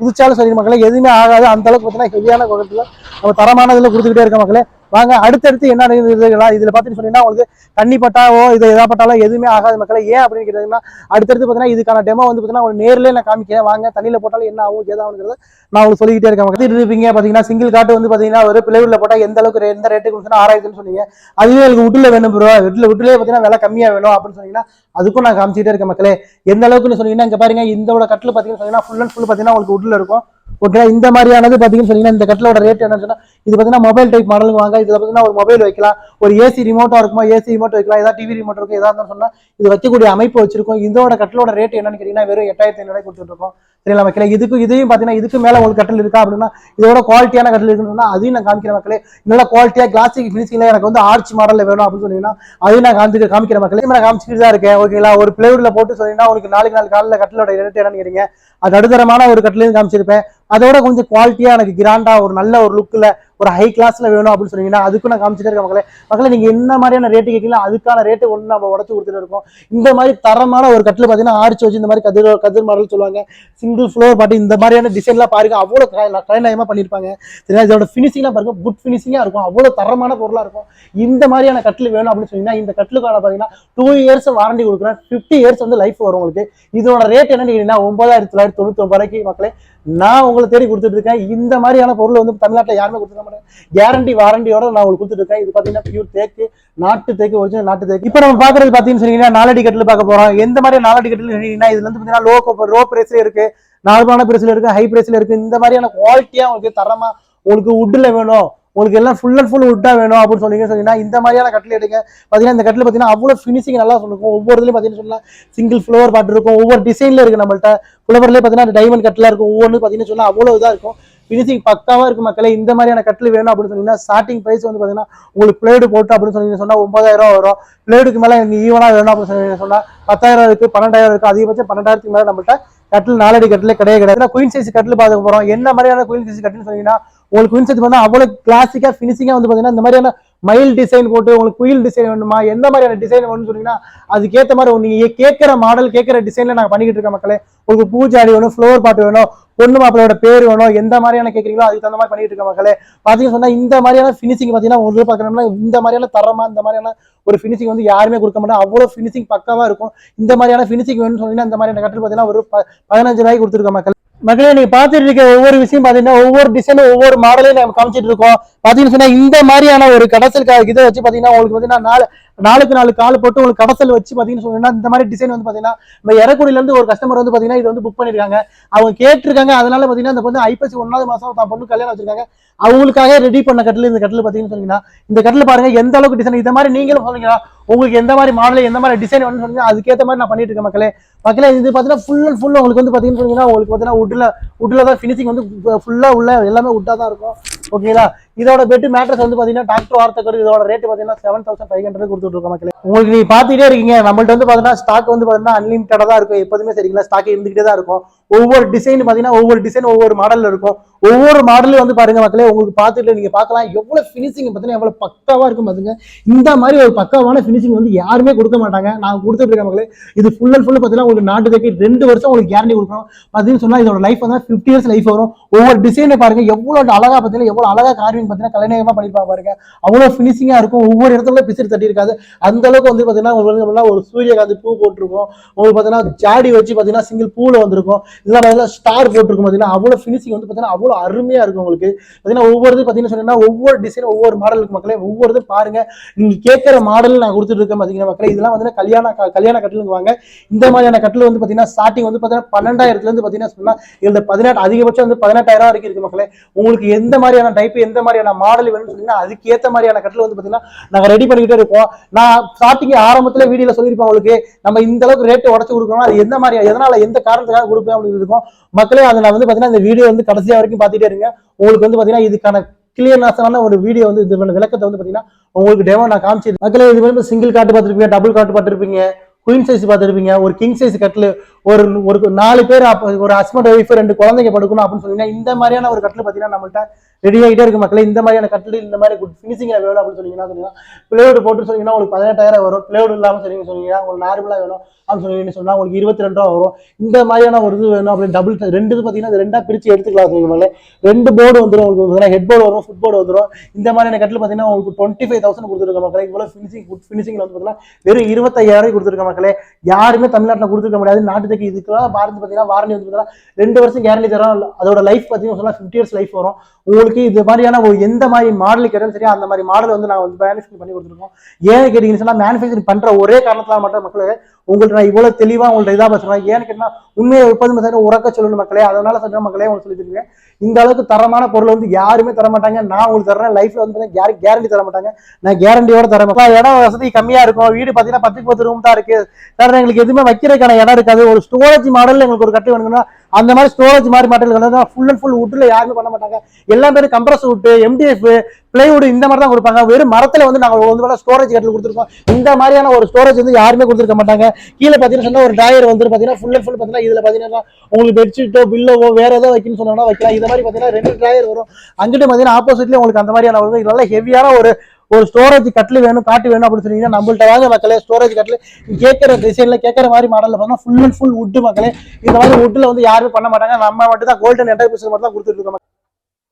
குதிச்சாலும் சரி மக்களே எதுவுமே ஆகாது. அந்த அளவுக்கு பாத்தீங்கன்னா ஹெவியான குணத்துல நம்ம தரமான கொடுத்துக்கிட்டே இருக்க மக்களே. வாங்க அடுத்தடுத்து என்ன இதுலாம் இதுல? பாத்தீங்கன்னு சொன்னீங்கன்னா உங்களுக்கு தண்ணி பட்டாவோ இது எதா பட்டாலும் எதுவுமே ஆகாது மக்களே. ஏன் அப்படின்னு கேட்டீங்கன்னா அடுத்தடுத்து பாத்தீங்கன்னா இதுக்கான டெமோ வந்து பாத்தீங்கன்னா உங்களுக்கு நேரில் நான் காமிக்கிறேன். வாங்க தண்ணியில போட்டாலும் என்ன ஆகும் ஏதாகுங்கிறத நான் உங்களுக்கு சொல்லிக்கிட்டே இருக்கேன். மக்கள் இருப்பீங்க பாத்தீங்கன்னா சிங்கிள் காட்டு வந்து பாத்தீங்கன்னா ஒரு பிளவுல போட்டா எந்த அளவுக்கு எந்த ரேட்டுக்கு கொடுத்தா ஆறாயிரத்துன்னு சொன்னீங்க. அதுவே எனக்கு உட்டுல வேணும் ப்ரோ வீட்டுல உட்டுலயே பாத்தீங்கன்னா விலை கம்மியா வேணும் அப்படின்னு சொன்னீங்கன்னா அதுக்கும் நான் காமிச்சிட்டே இருக்கேன் மக்களே. எந்த அளவுக்குன்னு சொன்னீங்கன்னா இங்க பாருங்க இந்த கட்டில் பாத்தீங்கன்னா ஃபுல் அண்ட் ஃபுல் பாத்தீங்கன்னா உங்களுக்கு உட்டில் இருக்கும். ஓகே இந்த மாதிரியானது பார்த்தீங்கன்னு சொன்னீங்கன்னா இந்த கட்டிலோட ரேட் என்னன்னு சொன்னால் இது பார்த்தீங்கன்னா மொபைல் டைப் மாடலுக்கு வாங்க இதில் பார்த்தீங்கன்னா ஒரு மொபைல் வைக்கலாம். ஒரு ஏசி ரிமோட்டாக இருக்குமா ஏசி ரிமோட் வைக்கலாம். ஏதாவது டிவி ரிமோட் இருக்கும் ஏதாவது இருந்தாலும் இது வைக்கக்கூடிய அமைப்பு வச்சிருக்கோம். இதோட கட்டிலோட ரேட் என்னன்னு கேட்டீங்கன்னா வெறும் எட்டாயிரத்தி ஐநூறு கொடுத்துட்டு இருக்கோம். சரிங்களா மக்களே? இதுக்கு இதையும் பார்த்தீங்கன்னா இதுக்கு மேலே உங்களுக்கு கட்டில் இருக்கா அப்படின்னா இதோட குவாலிட்டியான கட்டில் இருக்குன்னு அதையும் நான் காமிக்கிறேன் மக்களே. நல்ல குவாலிட்டியாக கிளாசிக் ஃபினிஷிங்கில் எனக்கு வந்து ஆர்ச் மாடலில் வேணும் அப்படின்னு சொன்னீங்கன்னா அதையும் நான் காமிச்சு காமிக்கிற மக்களே. நான் காமிச்சிட்டு தான் இருக்கேன் ஓகேங்களா ஒரு பிளேவுட்ல போட்டு சொன்னீங்கன்னா உங்களுக்கு நாளைக்கு நாள் காலையில் கட்டிலோட ரேட் என்னன்னு கேட்டீங்க. அது நடுத்தரமான ஒரு கட்டிலையும் காமிச்சிருப்பேன். அதோட கொஞ்சம் குவாலிட்டியா எனக்கு கிராண்டா ஒரு நல்ல ஒரு லுக்ல ஒரு ஹை கிளாஸ்ல வேணும் அப்படின்னு சொன்னீங்கன்னா அதுக்கு நான் காமிச்சிட்டே இருக்கேன் மக்களே. மக்களே நீங்க என்ன மாதிரியான ரேட்டு கேட்கலாம் அதுக்கான ரேட்டு ஒன்று நம்ம உடச்சு கொடுத்துட்டு இருக்கோம். இந்த மாதிரி தரமான ஒரு கட்டில் பார்த்தீங்கன்னா ஆரிச்சு வச்சு இந்த மாதிரி கதிர் கதிர் மாடல் சொல்லுவாங்க. சிங்கிள் ஃப்ளோர் பாட்டு இந்த மாதிரியான டிசைன்லாம் பாருங்க. அவ்வளோ கலைநயமா பண்ணியிருப்பாங்க. சரியா இதோட ஃபினிஷிங்லாம் பாருங்க. குட் ஃபினிஷிங்காக இருக்கும். அவ்வளோ தரமான பொருளா இருக்கும். இந்த மாதிரியான கட்டில் வேணும் அப்படின்னு சொன்னீங்கன்னா இந்த கட்டிலுக்கான பார்த்தீங்கன்னா டூ இயர்ஸ் வாரண்டி கொடுக்குறேன். ஃபிஃப்டி இயர்ஸ் வந்து லைஃப் வரும் உங்களுக்கு. இதோட ரேட் என்னன்னு கேட்டீங்கன்னா ஒன்பதாயிரத்தி தொள்ளாயிரத்தி தொண்ணூத்தி ஒன்பது ரூபாய்க்கு மக்களே நான் உங்களை தேடி கொடுத்துட்டு இருக்கேன். இந்த மாதிரியான பொருள் வந்து தமிழ்நாட்டில் யாருமே கொடுத்துருக்க மாட்டேன் கேரண்டி வாரண்டியோட நான் உங்களுக்கு கொடுத்துட்டு இருக்கேன். இது பார்த்தீங்கன்னா பியூர் தேக்கு நாட்டு தேக்கு ஒரிஜினல் நாட்டு தேக்கு இப்போ நம்ம பார்க்கறது பார்த்தீங்கன்னு சொன்னீங்கன்னா நாலடி கட்டில் பார்க்க போகிறோம் எந்த மாதிரி நாலடி கட்டில் சொன்னீங்கன்னா இதுல வந்து பார்த்தீங்கன்னா லோ லோ பிரைஸ்ல இருக்கு. நார்மலான பிரைஸ்ல இருக்கு ஹை பிரைஸ்ல இருக்கு. இந்த மாதிரியான குவாலிட்டியாக உங்களுக்கு தரமா உங்களுக்கு உட்டில் வேணும். உங்களுக்கு எல்லாம் ஃபுல் அண்ட் ஃபுல் உட்டா வேணும் அப்படின்னு சொன்னீங்க சொன்னீங்கன்னா இந்த மாதிரியான கட்டில் எடுங்க. பார்த்தீங்கன்னா இந்த கட்டில் பார்த்தீங்கன்னா அவ்வளோ ஃபினிஷிங் நல்லா இருக்கும் ஒவ்வொரு இதுலையும் பார்த்தீங்கன்னா சொன்னால் சிங்கிள் ஃப்ளோர் பாட்டு இருக்கும். ஒவ்வொரு டிசைனில் இருக்குது நம்மள்ட்ட. ஃப்ளவர்லேயே பார்த்தீங்கன்னா டைமண்ட் கட்டில் இருக்கும். ஒவ்வொன்று பார்த்தீங்கன்னா சொன்னால் அவ்வளோ இதாக இருக்கும். ஃபினிஷிங் பக்காவாக இருக்கு மக்களே இந்த மாதிரியான கட்டில் வேணும் அப்படின்னு சொன்னீங்கன்னா ஸ்டார்டிங் ப்ரைஸ் வந்து பார்த்தீங்கன்னா உங்களுக்கு பிளேடு போட்டு அப்படின்னு சொன்னீங்க சொன்னால் ஒன்பதாயிரம் ரூபா வரும். பிளேடுக்கு மேலே எனக்கு ஈவனாக வேணும் அப்படின்னு சொன்னீங்க சொன்னால் பத்தாயிரம் இருக்குது பன்னெண்டாயிரம் இருக்குது அதிகபட்சம் பன்னெண்டாயிரத்துக்கு மேலே நம்மள்ட்ட கட்டில் நாலடி கட்டில் கிடையாது. கிடையாது குயின் சைஸ் கட்டில் பார்க்க போகிறோம் என்ன மாதிரியான குயின் சைஸ் கட்டில்னு சொன்னீங்கன்னா உங்களுக்கு குயின் செட் வந்து அவ்வளோ கிளாசிக்கா ஃபினிஷிங்காக வந்து பார்த்தீங்கன்னா இந்த மாதிரியான மயில் டிசைன் போட்டு உங்களுக்கு குயில் டிசைன் வேணுமா எந்த மாதிரியான டிசைன் வேணும்னு சொன்னீங்கன்னா அதுக்கேற்ற மாதிரி நீங்க கேட்கிற மாடல் கேட்கிற டிசைன்ல நாங்கள் பண்ணிக்கிட்டு இருக்க மக்களே. உங்களுக்கு பூஜாடி வேணும் ஃப்ளோர் பாட்டு வேணும் பொண்ணு மாப்பிளையோட பேர் வேணும் எந்த மாதிரியான கேட்குறீங்களோ அதுக்கு தகுந்த மாதிரி பண்ணிட்டு இருக்க மக்களே. பார்த்தீங்கன்னு சொன்னா இந்த மாதிரியான ஃபினிஷிங் பார்த்தீங்கன்னா ஒரு பார்க்கணும்னா இந்த மாதிரியான தரமா இந்த மாதிரியான ஒரு ஃபினிஷிங் வந்து யாருமே கொடுக்க மாட்டோம் அவ்வளோ ஃபினிஷிங் பக்காவாக இருக்கும். இந்த மாதிரியான ஃபினிஷிங் வேணும்னு சொன்னீங்கன்னா இந்த மாதிரியான கட்டில் பார்த்தீங்கன்னா ஒரு பதினஞ்சு ரூபாய்க்கு கொடுத்துருக்க மக்கள். மக்களே நீங்க பார்த்துட்டு இருக்க ஒவ்வொரு விஷயம் பாத்தீங்கன்னா ஒவ்வொரு டிசைனும் ஒவ்வொரு மாடலையும் நம்ம காமிச்சிட்டு இருக்கோம். பாத்தீங்கன்னு சொன்னா இந்த மாதிரியான ஒரு கடைசல் இதை வச்சு பாத்தீங்கன்னா உங்களுக்கு பாத்தீங்கன்னா நாலு நாளுக்கு நாலு கால் போட்டு உங்களுக்கு கடசல் வச்சு பார்த்தீங்கன்னு சொன்னீங்கன்னா இந்த மாதிரி டிசைன் வந்து பார்த்தீங்கன்னா நம்ம இறக்குடியிலேருந்து ஒரு கஸ்டமர் வந்து பார்த்தீங்கன்னா இது வந்து புக் பண்ணியிருக்காங்க அவங்க கேட்டிருக்காங்க அதனால பார்த்தீங்கன்னா இந்த பொண்ணு ஐப்பசி ஒன்னாவது மாதம் தான் பொண்ணு கல்யாணம் வச்சிருக்காங்க. அவங்களுக்காக ரெடி பண்ண கட்டில் இந்த கட்டில் பார்த்தீங்கன்னு சொன்னீங்கன்னா இந்த கட்டில் பாருங்க எந்த அளவுக்கு டிசைன் இந்த மாதிரி நீங்களும் சொன்னீங்கன்னா உங்களுக்கு எந்த மாதிரி மாடல் எந்த மாதிரி டிசைன் வேணும்னு சொன்னீங்க அதுக்கேற்ற மாதிரி நான் பண்ணிட்டு இருக்கேன் மக்களே. மக்களே இது பார்த்தீங்கன்னா ஃபுல் அண்ட் ஃபுல் உங்களுக்கு வந்து பார்த்தீங்கன்னு சொன்னீங்கன்னா உங்களுக்கு பார்த்தீங்கன்னா உட்ல உட்ல தான் ஃபினிஷிங் வந்து ஃபுல்லாக உள்ள எல்லாமே உட்டாக தான் இருக்கும். ஓகேங்களா இதோட பெட் மேட்ரஸ் வந்து பார்த்தீங்கன்னா டாக்டர் வார்த்தைக்கு இதோட ரேட் பார்த்தீங்கன்னா செவன் தௌசண்ட் ஃபைவ் ஹண்ட்ரட் கொடுத்துட்டு இருக்கோம் மக்களே. உங்களுக்கு நீங்க பாத்துட்டே இருக்கீங்க. நம்மள்ட்ட வந்து பார்த்தீங்கன்னா ஸ்டாக் வந்து பார்த்தீங்கன்னா அன்லிமிட்டடாக தான் இருக்கும். எப்போதுமே சரிங்களா? ஸ்டாக் இருந்துகிட்டே தான் இருக்கும். ஒவ்வொரு டிசைன் பார்த்தீங்கன்னா ஒவ்வொரு டிசைன் ஒவ்வொரு மாடல்ல இருக்கும். ஒவ்வொரு மாடலும் வந்து பாருங்க மக்களே உங்களுக்கு பார்த்துட்டு நீங்க பார்க்கலாம் எவ்வளவு ஃபினிஷிங் பார்த்தீங்கன்னா எவ்வளவு பக்காவா இருக்கும் பாத்துங்க. இந்த மாதிரி ஒரு பக்காவான ஃபினிஷிங் வந்து யாருமே கொடுக்க மாட்டாங்க. நான் கொடுத்துட்டு இருக்கேன் மக்களே. இது ஃபுல் அண்ட் ஃபுல் பார்த்தீங்கன்னா உங்களுக்கு நாட்டு தைக்கு ரெண்டு வருஷம் உங்களுக்கு கேரண்டி கொடுக்கணும். பார்த்தீங்கன்னு சொன்னா இதோட லைஃப் வந்து ஃபிஃப்டி இயர்ஸ் லைஃப் வரும். ஒவ்வொரு டிசைனை பாருங்க. எவ்வளவு அழகா பார்த்தீங்கன்னா எவ்வளவு அழகா கார்விங் பார்த்தீங்கன்னா கலைநயமா பண்ணிருப்பாங்க பாருங்க. அவ்வளவு ஃபினிஷிங்கா இருக்கும். ஒவ்வொரு இடத்துல பிசிறு தட்டி இருக்காது அந்த அளவுக்கு வந்து பார்த்தீங்கன்னா உங்களுக்கு ஒரு சூரியகாந்தி பூ போட்டிருக்கும். உங்களுக்கு பார்த்தீங்கன்னா ஜாடி வச்சு பார்த்தீங்கன்னா சிங்கிள் பூல வந்திருக்கும். இதெல்லாம் பார்த்தீங்கன்னா ஸ்டார் போட்டிருக்கும் பார்த்தீங்கன்னா அவ்வளோ ஃபினிஷிங் வந்து பார்த்தீங்கன்னா அவ்வளோ அருமையா இருக்கும் உங்களுக்கு. பார்த்தீங்கன்னா ஒவ்வொரு இது பார்த்தீங்கன்னா சொன்னீங்கன்னா ஒவ்வொரு டிசைன் ஒவ்வொரு மாடலுக்கு மக்களே. ஒவ்வொரு பாருங்க. நீங்க கேட்குற மாடல் நான் கொடுத்துட்டு இருக்கேன் பார்த்தீங்கன்னா மக்களே. இதெல்லாம் வந்து கல்யாண க- கல்யாண கட்டிலுங்க வாங்க. இந்த மாதிரியான கட்டில் வந்து பார்த்தீங்கன்னா ஸ்டார்டிங் வந்து பார்த்தீங்கன்னா பன்னெண்டாயிரத்துல இருந்து பார்த்தீங்கன்னா சொன்னா இந்த பதினெட்டு அதிகபட்சம் வந்து பதினெட்டாயிரம் வரைக்கும் இருக்கு மக்களே. உங்களுக்கு எந்த மாதிரியான டைப் எந்த மாதிரி மாதிரியான மாடல் வேணும்னு சொன்னீங்கன்னா அதுக்கு ஏத்த மாதிரியான கட்டில் வந்து பார்த்தீங்கன்னா நாங்க ரெடி பண்ணிக்கிட்டே இருக்கோம். நான் ஸ்டார்டிங் ஆரம்பத்துல வீடியோல சொல்லியிருப்போம் உங்களுக்கு நம்ம இந்த அளவுக்கு ரேட்டு உடச்சு கொடுக்கணும் அது எந்த மாதிரி எதனால எந்த காரணத்துக்காக கொடுப்பேன் அப்படின்னு இருக்கும். மக்களே அதை நான் வந்து பார்த்தீங்கன்னா இந்த வீடியோ வந்து கடைசியா வரைக்கும் பார்த்துட்டே இருங்க. உங்களுக்கு வந்து பார்த்தீங்கன்னா இதுக்கான கிளியர்னஸான ஒரு வீடியோ வந்து இது விளக்கத்தை வந்து பார்த்தீங்கன்னா உங்களுக்கு டெமோ நான் காமிச்சிருக்கேன். மக்களே இது வந்து சிங்கிள் காட்டு பார்த்துருப்பீங்க டபுள் காட்டு பார்த்துருப்பீங்க குயின் சைஸ் பார்த்துருப்பீங்க ஒரு கிங் சைஸ் கட்டில் ஒரு ஒரு நாலு பேர் அப்போ ஒரு ஹஸ்பண்ட் ஒய்ஃப் ரெண்டு குழந்தைங்க படுக்கணும் அப்படின்னு சொன்னீங்கன்னா இந்த மாதிரியான ஒரு கட்டில் பார்த்தீங்கன்னா நம்மள்ட்ட ரெடி ஆகிட்டே இருக்கு மக்களே. இந்த மாதிரியான கட்டில் இந்த மாதிரி குட் ஃபினிஷிங்ல வேணும் அப்படின்னு சொன்னீங்கன்னா சொன்னீங்கன்னா பிளேவுட் போட்டு சொன்னீங்கன்னா உங்களுக்கு பதினெட்டாயிரம் வரும். பிளேவுட் இல்லாமல் சொன்னீங்க சொன்னீங்கன்னா உங்களுக்கு நார்மலாக வேணும் அப்படின்னு சொன்னீங்கன்னு சொன்னால் உங்களுக்கு இருபத்தி ரெண்டு ரூபா வரும். இந்த மாதிரியான ஒரு இது வேணும் அப்படின்னு டபுள் ரெண்டு இது பார்த்தீங்கன்னா இது பிரித்து பிரிச்சு எடுத்துக்கலாம் சொன்னீங்க ரெண்டு போர்டு வந்துடும் உங்களுக்கு. ஹெட் போர்டு வரும் ஃபுட் போர்டு வந்துடும் இந்த மாதிரியான கட்டில் பார்த்தீங்கன்னா உங்களுக்கு டுவெண்ட்டி ஃபைவ் தௌசண்ட் கொடுத்துருக்க மக்களே. இவ்வளோ ஃபினிஷிங் குட் ஃபினிஷிங்ல வந்து பார்த்தீங்கன்னா வெறும் இருபத்தையாயிரம் கொடுத்துருக்க மக்களே. யாருமே தமிழ்நாட்டில் கொடுத்துருக்க முடியாது. எனக்கு இதுக்கெல்லாம் பாரதி பார்த்தீங்கன்னா வாரண்டி வந்து பார்த்தீங்கன்னா ரெண்டு வருஷம் கேரண்டி தரோம் அதோட லைஃப் பார்த்தீங்கன்னா சொன்னால் ஃபிஃப்டி இயர்ஸ் லைஃப் வரும். உங்களுக்கு இது மாதிரியான ஒரு எந்த மாதிரி மாடல் கேட்டாலும் சரி அந்த மாதிரி மாடல் வந்து நான் வந்து மேனுஃபேக்சர் பண்ணி கொடுத்துருக்கோம். ஏன்னு கேட்டீங்கன்னு சொன்னால் மேனுஃபேக்சரிங் பண்ணுற ஒரே காரணத்தால் மட்டும் மக்களே உங்களுக்கு நான் இவ்வளவு தெளிவாக உங்கள்ட்ட இதாக பேசுகிறேன் ஏன்னு கேட்டால் உண்மையை எப்போதும் பார்த்தீங்கன்னா உறக்க சொல்லணும் மக்களே. அதனால சொல்ற மக்களே உங்களுக்கு சொல்லி தருவேன் இந்த அளவுக்கு தரமான பொருள் வந்து யாருமே தர மாட்டாங்க நான் உங்களுக்கு தரேன் லைஃப்ல வந்து கேரண்டி தர மாட்டாங்க நான் கேரண்டியோட தர மாட்டேன் இடம் வசதி கம்மியா இருக்கும். வீடு பார்த்தீங்கன்னா பத்துக்கு பத்து ரூம் தான் இருக்கு. சார் எங்களுக்கு எதுவுமே வைக்கிறதுக்கான இடம் இருக்காது. ஒரு ஸ்டோரேஜ் மாடலில் எங்களுக்கு ஒரு கட்டு வேணும்னா அந்த மாதிரி ஸ்டோரேஜ் மாதிரி மாடல் ஃபுல் அண்ட் ஃபுல் வுட்ல யாருமே பண்ண மாட்டாங்க. எல்லா பேரும் கம்ப்ரஸ் வுட்டு எம்டிஎஃப் பிளைவுட் இந்த மாதிரி தான் கொடுப்பாங்க. வெறும் மரத்துல வந்து நாங்கள் வந்து ஸ்டோரேஜ் கட்டில் கொடுத்துருக்கோம். இந்த மாதிரியான ஒரு ஸ்டோரேஜ் வந்து யாருமே கொடுத்துருக்க மாட்டாங்க. கீழே பார்த்தீங்கன்னா சொன்னால் ஒரு டயர் வந்து பார்த்தீங்கன்னா ஃபுல் அண்ட் ஃபுல் பார்த்தீங்கன்னா இதில் பார்த்தீங்கன்னா உங்களுக்கு பெட்ஷீட்டோ பில்லோவோ வேற ஏதோ வைக்கணும்னு சொன்னா வைக்கலாம். இந்த மாதிரி பார்த்தீங்கன்னா ரெண்டு டயர் வரும். அங்கிட்டு பார்த்தீங்கன்னா ஆப்போசிட்லேயே உங்களுக்கு அந்த மாதிரியான ஒரு நல்ல ஹெவியான ஒரு ஒரு ஸ்டோரேஜ் கட்டில் வேணும் காட்டு வேணும் அப்படின்னு சொன்னீங்கன்னா நம்மள்ட்ட வாங்க மக்களே ஸ்டோரேஜ் கட்டில். கேட்குற டிசைன்ல கேட்குற மாதிரி மாடலில் பார்த்தீங்கன்னா ஃபுல் அண்ட் ஃபுல் உட்டு மக்களே. இந்த மாதிரி உட்டில் வந்து யாருமே பண்ண மாட்டாங்க. நம்ம மட்டும் தான் கோல்டன் என்டர்பிரைஸ் மட்டும் தான் கொடுத்துட்டு இருக்கோம்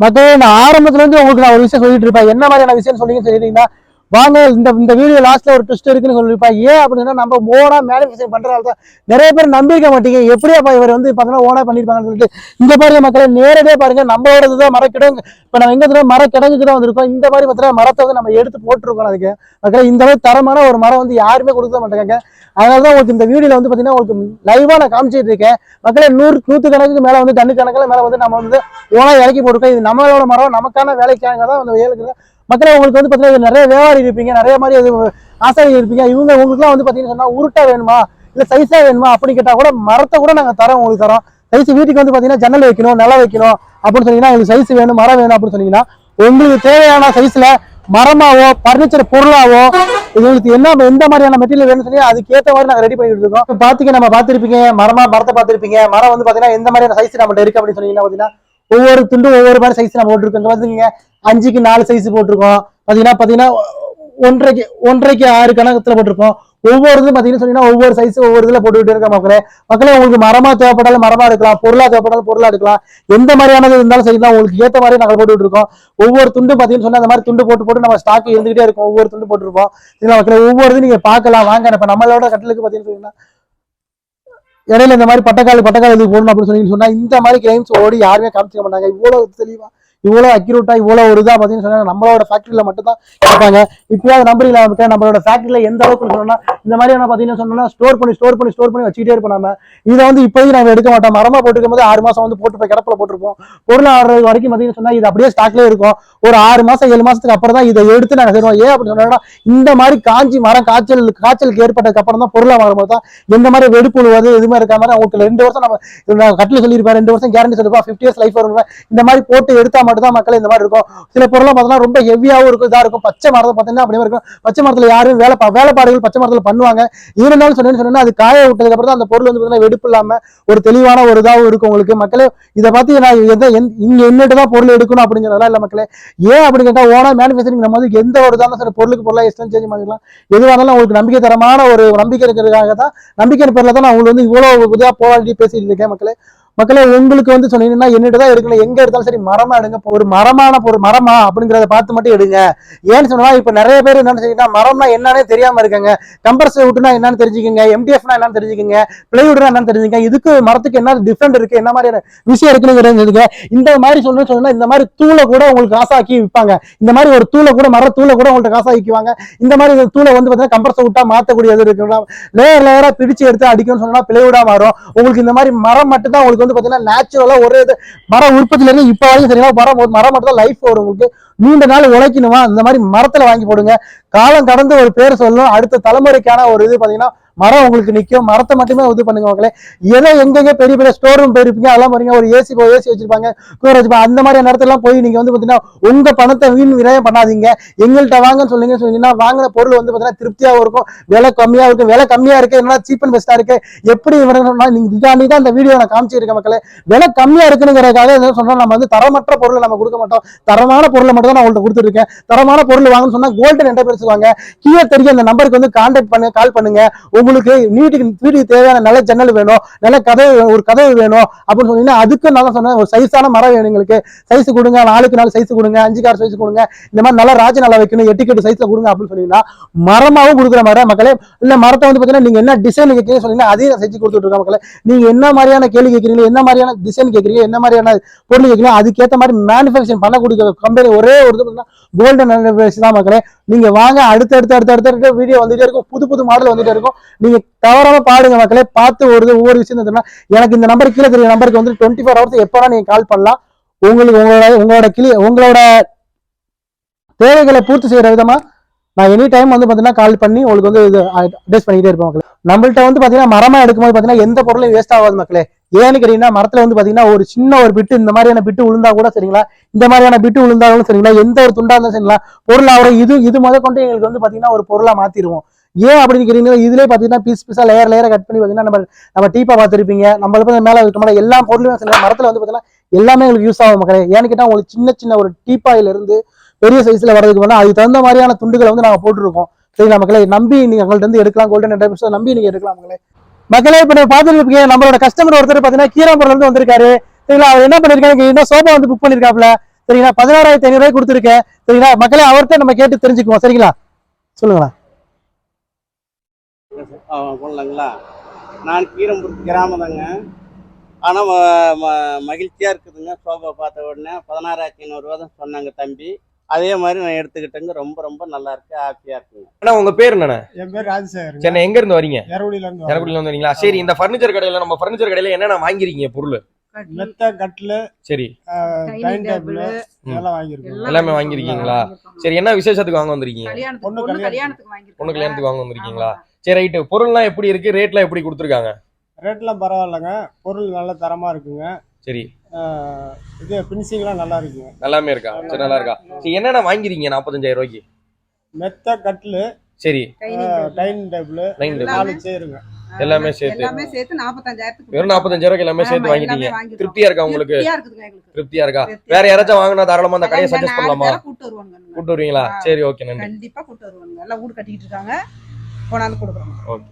மக்களே. நான் ஆரம்பத்துல இருந்து உங்களுக்கு நான் ஒரு விஷயம் சொல்லிட்டு இருப்பேன். என்ன மாதிரியான விஷயம் சொன்னீங்கன்னு சொல்லிட்டீங்கன்னா வாங்க இந்த இந்த வீடியோ லாஸ்ட்ல ஒரு ட்விஸ்ட் இருக்குன்னு சொல்லிப்பா ஏன் அப்படின்னா நம்ம ஓனா மேனுஃபேக்சரிங் பண்றதால தான். நிறைய பேர் நம்பிக்க மாட்டீங்க. எப்படியாப்பா இவர் வந்து பார்த்தீங்கன்னா ஓனா பண்ணிருப்பாங்கன்னு சொல்லிட்டு. இந்த மாதிரி மக்களை நேரடியாக பாருங்க. நம்மளோட இதுதான் மரக்கிடங்கு இப்போ நம்ம எங்க மர கிடங்குக்கு தான் வந்திருக்கோம். இந்த மாதிரி பார்த்தீங்கன்னா மரத்தை வந்து நம்ம எடுத்து போட்டிருக்கோம் அதுக்கு. மக்களை இந்த மாதிரி தரமான ஒரு மரம் வந்து யாருமே கொடுக்க மாட்டாங்க அதனால தான் உங்களுக்கு இந்த வீடியோல வந்து பார்த்தீங்கன்னா உங்களுக்கு லைவா நான் காமிச்சிட்டு இருக்கேன். மக்களை நூறு நூற்று கணக்குக்கு மேல வந்து டன்னு கணக்கில் மேல வந்து நம்ம வந்து ஓனா இறக்கி போட்டிருக்கோம். இது நம்மளோட மரம். நமக்கான வேலைக்காக தான் வந்து ஏழுக்கு மக்களே உங்களுக்கு வந்து பார்த்தீங்கன்னா நிறைய வியாபாரி இருப்பீங்க நிறைய மாதிரி அது ஆசாரி இருப்பீங்க. இவங்க உங்களுக்குலாம் வந்து பார்த்தீங்கன்னா சொன்னா உருட்டா வேணுமா? இல்லை சைஸாக வேணுமா? அப்படி கேட்டா கூட மரத்தை கூட நாங்க தரோம் உங்களுக்கு தரோம். சைஸ் வீட்டுக்கு வந்து பார்த்தீங்கன்னா ஜன்னல் வைக்கணும் நிலம் வைக்கணும் அப்படின்னு சொன்னீங்கன்னா எங்களுக்கு சைஸ் வேணும் மரம் வேணும் அப்படின்னு சொன்னீங்கன்னா உங்களுக்கு தேவையான சைஸ்ல மரமாவோ பர்னிச்சர் பொருளாவோ உங்களுக்கு என்ன எந்த மாதிரியான மெட்டீரியல் வேணும்னு சொல்லி அதுக்கேற்ற மாதிரி நாங்க ரெடி பண்ணிட்டு இருக்கோம். இப்போ பாத்தீங்க நம்ம பார்த்துருப்பீங்க மரமா மரத்தை பார்த்திருப்பீங்க மரம் வந்து பாத்தீங்கன்னா எந்த மாதிரியான சைஸ் நம்மகிட்ட இருக்கு அப்படின்னு சொன்னீங்கன்னா பாத்தீங்கன்னா ஒவ்வொரு துண்டும் ஒவ்வொரு மாதிரி சைஸ் நம்ம போட்டிருக்கோம். இங்க அஞ்சுக்கு நாலு சைஸ் போட்டிருக்கோம். பார்த்தீங்கன்னா பார்த்தீங்கன்னா ஒன்றைக்கு ஒன்றரைக்கு ஆறு கணக்கத்தில் போட்டிருப்போம் ஒவ்வொரு இது பார்த்தீங்கன்னா சொன்னீங்கன்னா ஒவ்வொரு சைஸ் ஒவ்வொரு இதில் போட்டுக்கிட்டே இருக்க மக்களே. மக்களே உங்களுக்கு மரமா தேவைப்பட்டாலும் மரமா எடுக்கலாம். பொருளா தேவைப்பட்டாலும் பொருளா எடுக்கலாம். எந்த மாதிரியானது இருந்தாலும் சரி தான் உங்களுக்கு ஏற்ற மாதிரி நாங்கள் போட்டுக்கிட்டு இருக்கோம் ஒவ்வொரு துண்டு பார்த்தீங்கன்னு சொன்னா அந்த மாதிரி துண்டு போட்டு போட்டு நம்ம ஸ்டாக் இருந்துகிட்டே இருக்கும். ஒவ்வொரு துண்டு போட்டுருப்போம். சரிங்களா மக்களே ஒவ்வொரு இது நீங்க பார்க்கலாம். வாங்க இப்போ நம்மளோட கட்டலுக்கு பார்த்தீங்கன்னு சொன்னீங்கன்னா இடையில இந்த மாதிரி பட்டக்கால் பட்டக்கால் இது போடணும் அப்படின்னு சொல்லி சொன்னா இந்த மாதிரி கிளைம்ஸ் ஓடி யாருமே காமிச்சிக்க மாட்டாங்க. இவ்வளவு தெளிவா இவ்வளோ அக்யூரேட்டாக இவ்வளோ ஒரு இதாக பார்த்தீங்கன்னு சொன்னா நம்மளோட ஃபேக்ட்ரியில் மட்டும் தான் இருப்பாங்க. இப்பயாவது நம்புறீங்களா நமக்கு நம்மளோட ஃபேக்ட்ரியில் எந்த அளவுக்கு சொன்னா இந்த மாதிரி என்ன பாத்தீங்கன்னா ஸ்டோர் பண்ணி ஸ்டோர் பண்ணி ஸ்டோர் பண்ணி வச்சுக்கிட்டே இருப்போம் நம்ம இதை வந்து இப்போதைக்கு நம்ம எடுக்க மாட்டோம். மரமாக போட்டுருக்கும் போது ஆறு மாதம் வந்து போட்டு போய் கிடப்புல போட்டிருப்போம். பொருள் ஆடுறது வரைக்கும் பார்த்தீங்கன்னு சொன்னால் இது அப்படியே ஸ்டாக்லேயே இருக்கும். ஒரு ஆறு மாதம் ஏழு மாதத்துக்கு அப்புறம் தான் இதை எடுத்து நாங்கள் செய்வோம் ஏன் அப்படின்னு சொன்னோம்னா இந்த மாதிரி காஞ்சி மரம் காய்ச்சல் காய்ச்சலுக்கு ஏற்பட்டதுக்கு அப்புறம் தான் பொருளாக வரும்போது தான் எந்த மாதிரி வெடிப்பு விழுவது எதுவுமே இருக்க மாதிரி அவங்களுக்கு ரெண்டு வருஷம் நம்ம கட்டில் சொல்லியிருப்பேன் ரெண்டு வருஷம் கேரண்டி சொல்லியிருப்பா ஃபிஃப்டி இயர்ஸ் லைஃப் வரும் இந்த மாதிரி போட்டு எடுத்தால் மட்டும் தான் மக்கள் இந்த மாதிரி இருக்கும். சில பொருளாக பார்த்தோம்னா ரொம்ப ஹெவியாகவும் இருக்கும் இதாக இருக்கும். பச்சை மரத்தை பார்த்தீங்கன்னா அப்படியே இருக்கும். பச்சை மரத்தில் யாரும் வேலை வேலைப்பாடுகள் பச்சை மரத்தில் பண்ணுவாங்க. இருந்தாலும் சொன்னேன்னு சொன்னேன்னா அது காய விட்டதுக்கு அப்புறம் தான் அந்த பொருள் வந்து பார்த்தீங்கன்னா வெடிப்பு இல்லாமல் ஒரு தெளிவான ஒரு இதாகவும் இருக்கும் உங்களுக்கு. மக்களே இதை பார்த்து நான் எந்த இங்கே என்னட்டு தான் பொருள் எடுக்கணும் அப்படிங்கிறதெல்லாம் இல்லை மக்களே. ஏன் அப்படின்னு கேட்டால் ஓனா மேனுஃபேக்சரிங் நம்ம வந்து எந்த ஒரு தான் சார் பொருளுக்கு பொருளாக எக்ஸ்டென்ட் சேஞ்ச் பண்ணிக்கலாம் எதுவாக இருந்தாலும் உங்களுக்கு நம்பிக்கை தரமான ஒரு நம்பிக்கை இருக்கிறதுக்காக தான் நம்பிக்கை பேரில் தான் நான் உங்களுக்கு வந்து இவ்வளோ இதா போராடி பேசிட்டு இருக்கேன் மக்களே. மக்களே உங்களுக்கு வந்து சொன்னீங்கன்னா என்னட்டு தான் எடுக்கணும் எங்க எடுத்தாலும் சரி மரமா எடுங்க. ஒரு மரமான ஒரு மரமா அப்படிங்கறத பார்த்து மட்டும் எடுங்க. ஏன்னு சொன்னா இப்ப நிறைய பேர் என்னன்னு செய்யுங்கன்னா மரம்னா என்னன்னே தெரியாம இருக்காங்க. கம்பர்ஸ் விட்டுனா என்னன்னு தெரிஞ்சுக்கங்க எம்டிஎஃப்னா என்னன்னு தெரிஞ்சுக்கங்க பிளைவுட்னா என்னன்னு தெரிஞ்சுக்கங்க. இதுக்கு மரத்துக்கு என்ன டிஃப்ரெண்ட் இருக்கு? என்ன மாதிரியான விஷயம் இருக்குன்னு தெரிஞ்சுக்கங்க இந்த மாதிரி சொல்லணும்னு சொன்னா இந்த மாதிரி தூளை கூட உங்களுக்கு காசாக்கி விற்பாங்க இந்த மாதிரி ஒரு தூளை கூட மர தூளை கூட உங்கள்ட்ட காசாக்கிக்குவாங்க. இந்த மாதிரி தூளை வந்து பார்த்தீங்கன்னா கம்பர்ஸ் விட்டா மாத்தக்கூடியது இருக்கு லேயர் லேயரா பிடிச்சு எடுத்து அடிக்கணும்னு சொன்னா பிளைவுடா மாறும். உங்களுக்கு இந்த மாதிரி மரம் மட்டும் தான் உங்களுக்கு வந்து பாத்தீங்கன்னா நேச்சுரலா ஒரே இது மரம் உற்பத்தில இருந்து இப்ப வரைக்கும் சரிங்களா மரம் ஒரு மரம் மட்டும் தான் லைஃப் வரும். உங்களுக்கு நீண்ட நாள் உழைக்கணுமா? இந்த மாதிரி மரத்துல வாங்கி போடுங்க. காலம் கடந்து ஒரு பேர் சொல்லணும் அடுத்த தலைமுறைக்கான ஒரு இது பாத்தீங்கன்னா மரம் உங்களுக்கு நிக்கும். மரத்தை மட்டுமே இது பண்ணுங்க மக்களே. எதை எங்கெங்க பெரிய பெரிய ஸ்டோர் ரூம் போயிருப்பீங்க அதெல்லாம் பாருங்க. ஒரு ஏசி ஏசி வச்சிருப்பாங்க. கூரை வச்சிருப்பாங்க. அந்த மாதிரி நேரத்துல போய் நீங்க வந்து பாத்தீங்கன்னா உங்க பணத்தை வீண் விரயம் பண்ணாதீங்க. எங்கள்கிட்ட வாங்கன்னு சொல்லுங்க சொன்னீங்கன்னா வாங்கின பொருள் வந்து பாத்தீங்கன்னா திருப்தியாவும் இருக்கும். விலை கம்மியா இருக்கும். விலை கம்மியா இருக்கு. என்ன சீப் அண்ட் பெஸ்டா இருக்கு? எப்படி இவங்க நீங்க இதாண்டி தான் இந்த வீடியோ நான் காமிச்சிருக்கேன் மக்களே. விலை கம்மியா இருக்குங்கிறதுக்காக என்ன சொன்னால் நம்ம வந்து தரமற்ற பொருளை நம்ம கொடுக்க மாட்டோம். தரமான பொருளை மட்டும் தான் நான் உங்கள்கிட்ட கொடுத்துருக்கேன் தரமான பொருள் வாங்கன்னு சொன்னா கோல்டன் என்டர்பிரைஸ் வாங்க. கீழே தெரிய அந்த நம்பருக்கு வந்து கான்டாக்ட் பண்ணு கால் பண்ணுங்க. உங்களுக்கு வீட்டுக்கு வீட்டுக்கு தேவையான நல்ல ஜன்னல் வேணும் நல்ல கதவு ஒரு கதவு வேணும் அப்படின்னு சொன்னீங்கன்னா அதுக்கு நல்லா சொன்னேன் ஒரு சைஸான மரம் வேணும் எங்களுக்கு. சைஸ் கொடுங்க நாளுக்கு நாலு சைஸ் கொடுங்க அஞ்சு கார் சைஸ் கொடுங்க இந்த மாதிரி நல்லா ராஜ நல்லா வைக்கணும் எட்டு கெட்டு சைஸ்ல கொடுங்க அப்படின்னு சொன்னீங்கன்னா மரமாவும் கொடுக்குற மாதிரி மக்களே. இல்ல மரத்தை வந்து பார்த்தீங்கன்னா நீங்க என்ன டிசைன் கேட்குறீங்க சொன்னீங்கன்னா அதையும் நான் செஞ்சு கொடுத்துட்டு இருக்கேன் மக்களே. நீங்க என்ன மாதிரியான கேள்வி கேட்கறீங்க என்ன மாதிரியான டிசைன் கேட்கறீங்க என்ன மாதிரியான பொருள் கேட்கறீங்க அதுக்கேற்ற மாதிரி மேனுஃபேக்சரிங் பண்ணக்கூடிய கம்பெனி ஒரே ஒரு கோல்டன் அனிவர்சரி தான் மக்களே. நீங்க வாங்க அடுத்து அடுத்து அடுத்து அடுத்த வீடியோ வந்துட்டே இருக்கும். புது புது மாடல் வந்துட்டே இருக்கும். நீங்க தவறாம பாடுங்க மக்களே. பார்த்து ஒரு ஒவ்வொரு விஷயம் தெரியுமா எனக்கு இந்த நம்பர் கீழே தெரிய நம்பருக்கு வந்து டுவெண்ட்டி ஃபோர் ஹவர்ஸ் எப்போ நீங்க கால் பண்ணலாம். உங்களுக்கு உங்களோட உங்களோட கிளி உங்களோட தேவைகளை பூர்த்தி செய்யற விதமா நான் எனி டைம் வந்து பாத்தீங்கன்னா கால் பண்ணி உங்களுக்கு வந்து இது அட்வைஸ் பண்ணிக்கிட்டே இருப்பேன் மக்களே. நம்மள்ட்ட வந்து பாத்தீங்கன்னா மரமா எடுக்கும்போது பாத்தீங்கன்னா எந்த பொருளும் வேஸ்ட் ஆகாது மக்களே. ஏன்னு கேட்டீங்கன்னா மரத்துல வந்து பாத்தீங்கன்னா ஒரு சின்ன ஒரு பிட்டு இந்த மாதிரியான பிட்டு விழுந்தா கூட சரிங்களா? இந்த மாதிரியான பிட்டு விழுந்தாலும் சரிங்களா? எந்த ஒரு துண்டா இருந்தாலும் சரிங்களா? பொருள் ஆகிற இது இது முத கொண்டு எங்களுக்கு வந்து பாத்தீங்கன்னா ஒரு பொருளா மாத்திடுவோம் ஏன் அப்படின்னு கேட்டீங்கன்னா இதுலேயே பாத்தீங்கன்னா பீஸ் பீஸா லேயர் லேயரை கட் பண்ணி பாத்தீங்கன்னா நம்ம நம்ம டீப்பா பார்த்துருப்பீங்க. நம்மளுக்கு மேல இருக்க மாதிரி எல்லா பொருளுமே சரிங்களா மரத்துல வந்து பாத்தீங்கன்னா எல்லாமே எங்களுக்கு யூஸ் ஆகும் மக்களே. ஏன்னு கேட்டா உங்களுக்கு சின்ன சின்ன ஒரு டீப்பாயில இருந்து பெரிய சைஸ்ல வரதுக்கு வேணா அதுக்கு தகுந்த மாதிரியான துண்டுகளை வந்து நாங்க போட்டுருக்கோம். சரிங்களா மக்களே? நம்பி நீங்க எங்கள்ட்ட இருந்து எடுக்கலாம். கோல்டன் நம்பி நீங்க எடுக்கலாம் மக்களே. மக்களே இப்ப நீங்க பாத்துட்டு இருக்கீங்க நம்மளோட கஸ்டமர் ஒருத்தர் பாத்தீங்கன்னா கீரம்பூர்ல இருந்து வந்திருக்காரு. சரிங்களா? அவர் என்ன பண்ணிருக்காங்க இன்னும் சோபா வந்து புக் பண்ணிருக்காப்ல சரிங்களா? பதினாறாயிரத்தி ஐநூறு ரூபாய் கொடுத்துருக்கேன் சரிங்களா? மக்களே அவர்கிட்ட நம்ம கேட்டு தெரிஞ்சுக்குவோம். சரிங்களா? சொல்லுங்களா போடலாங்களா? நான் கீரம்பூர் கிராமம் தாங்க ஆனால் மகிழ்ச்சியாக இருக்குதுங்க. சோபா பார்த்த உடனே பதினாறாயிரத்தி ஐநூறுரூவா தான் சொன்னாங்க தம்பி. அதே மாதிரி நான் எடுத்துக்கிட்டேங்க. ரொம்ப ரொம்ப நல்லா இருக்கு. ஹாப்பியாக இருக்குங்க. அண்ணா உங்க பேர் என்னண்ணே? என் பேர் ராஜசேகர் சென்னை எங்க இருந்து வரீங்க எரகுடியில இருந்து வரீங்களா? சரி இந்த ஃபர்னிச்சர் கடையில நம்ம ஃபர்னிச்சர் கடையில என்னென்ன வாங்கிருக்கீங்க பொருள்? மெத்த கட்லு சரி. Dining table. இதெல்லாம் எல்லாமே வாங்கியிருக்கீங்களா? சரி என்ன விசேஷத்துக்கு வாங்க வந்திருக்கீங்க? கல்யாணத்துக்கு பொண்ணு கல்யாணத்துக்கு. பொண்ணு கல்யாணத்துக்கு வாங்க வந்திருக்கீங்களா? சரி ரைட்டு. பொருள்லாம் எப்படி இருக்கு? ரேட்லாம் எப்படி கொடுத்துருக்காங்க? ரேட்லாம் பரவாயில்லைங்க. பொருள் நல்ல தரமா இருக்குங்க. சரி. இது பினிஷிங்லாம் நல்லா இருக்குங்க நல்லாமே இருக்கா? சரி நல்லா இருக்கா? சரி என்னென்ன வாங்கிருக்கீங்க நாற்பத்தஞ்சாயிரம் ரூபாய்க்கு மெத்த கட்லு சரி. டைனிங் டேபிள் டைனிங் டேபிள் நாலு சேருங்க எல்லாமே சேர்த்து. எல்லாமே சேர்த்து நாற்பத்தஞ்சாயிரத்துக்கு வெறும் நாற்பத்தஞ்சாயிரம் எல்லாமே சேர்த்து வாங்கிட்டீங்க. திருப்தியா இருக்கா உங்களுக்கு? திருப்தியா இருக்கா? வேற. யாராச்சும் வாங்கினா தாராளமா அந்த கடையை சஜஸ்ட் பண்ணலாமா? கூட்டு வருவாங்க கூட்டு வருவீங்களா. சரி ஓகே நன்றி. கண்டிப்பா கூட்டு வருவாங்க. எல்லாம் வீடு கட்டிக்கிட்டு இருக்காங்க. கொண்டாந்து கொடுக்குறோம். ஓகே.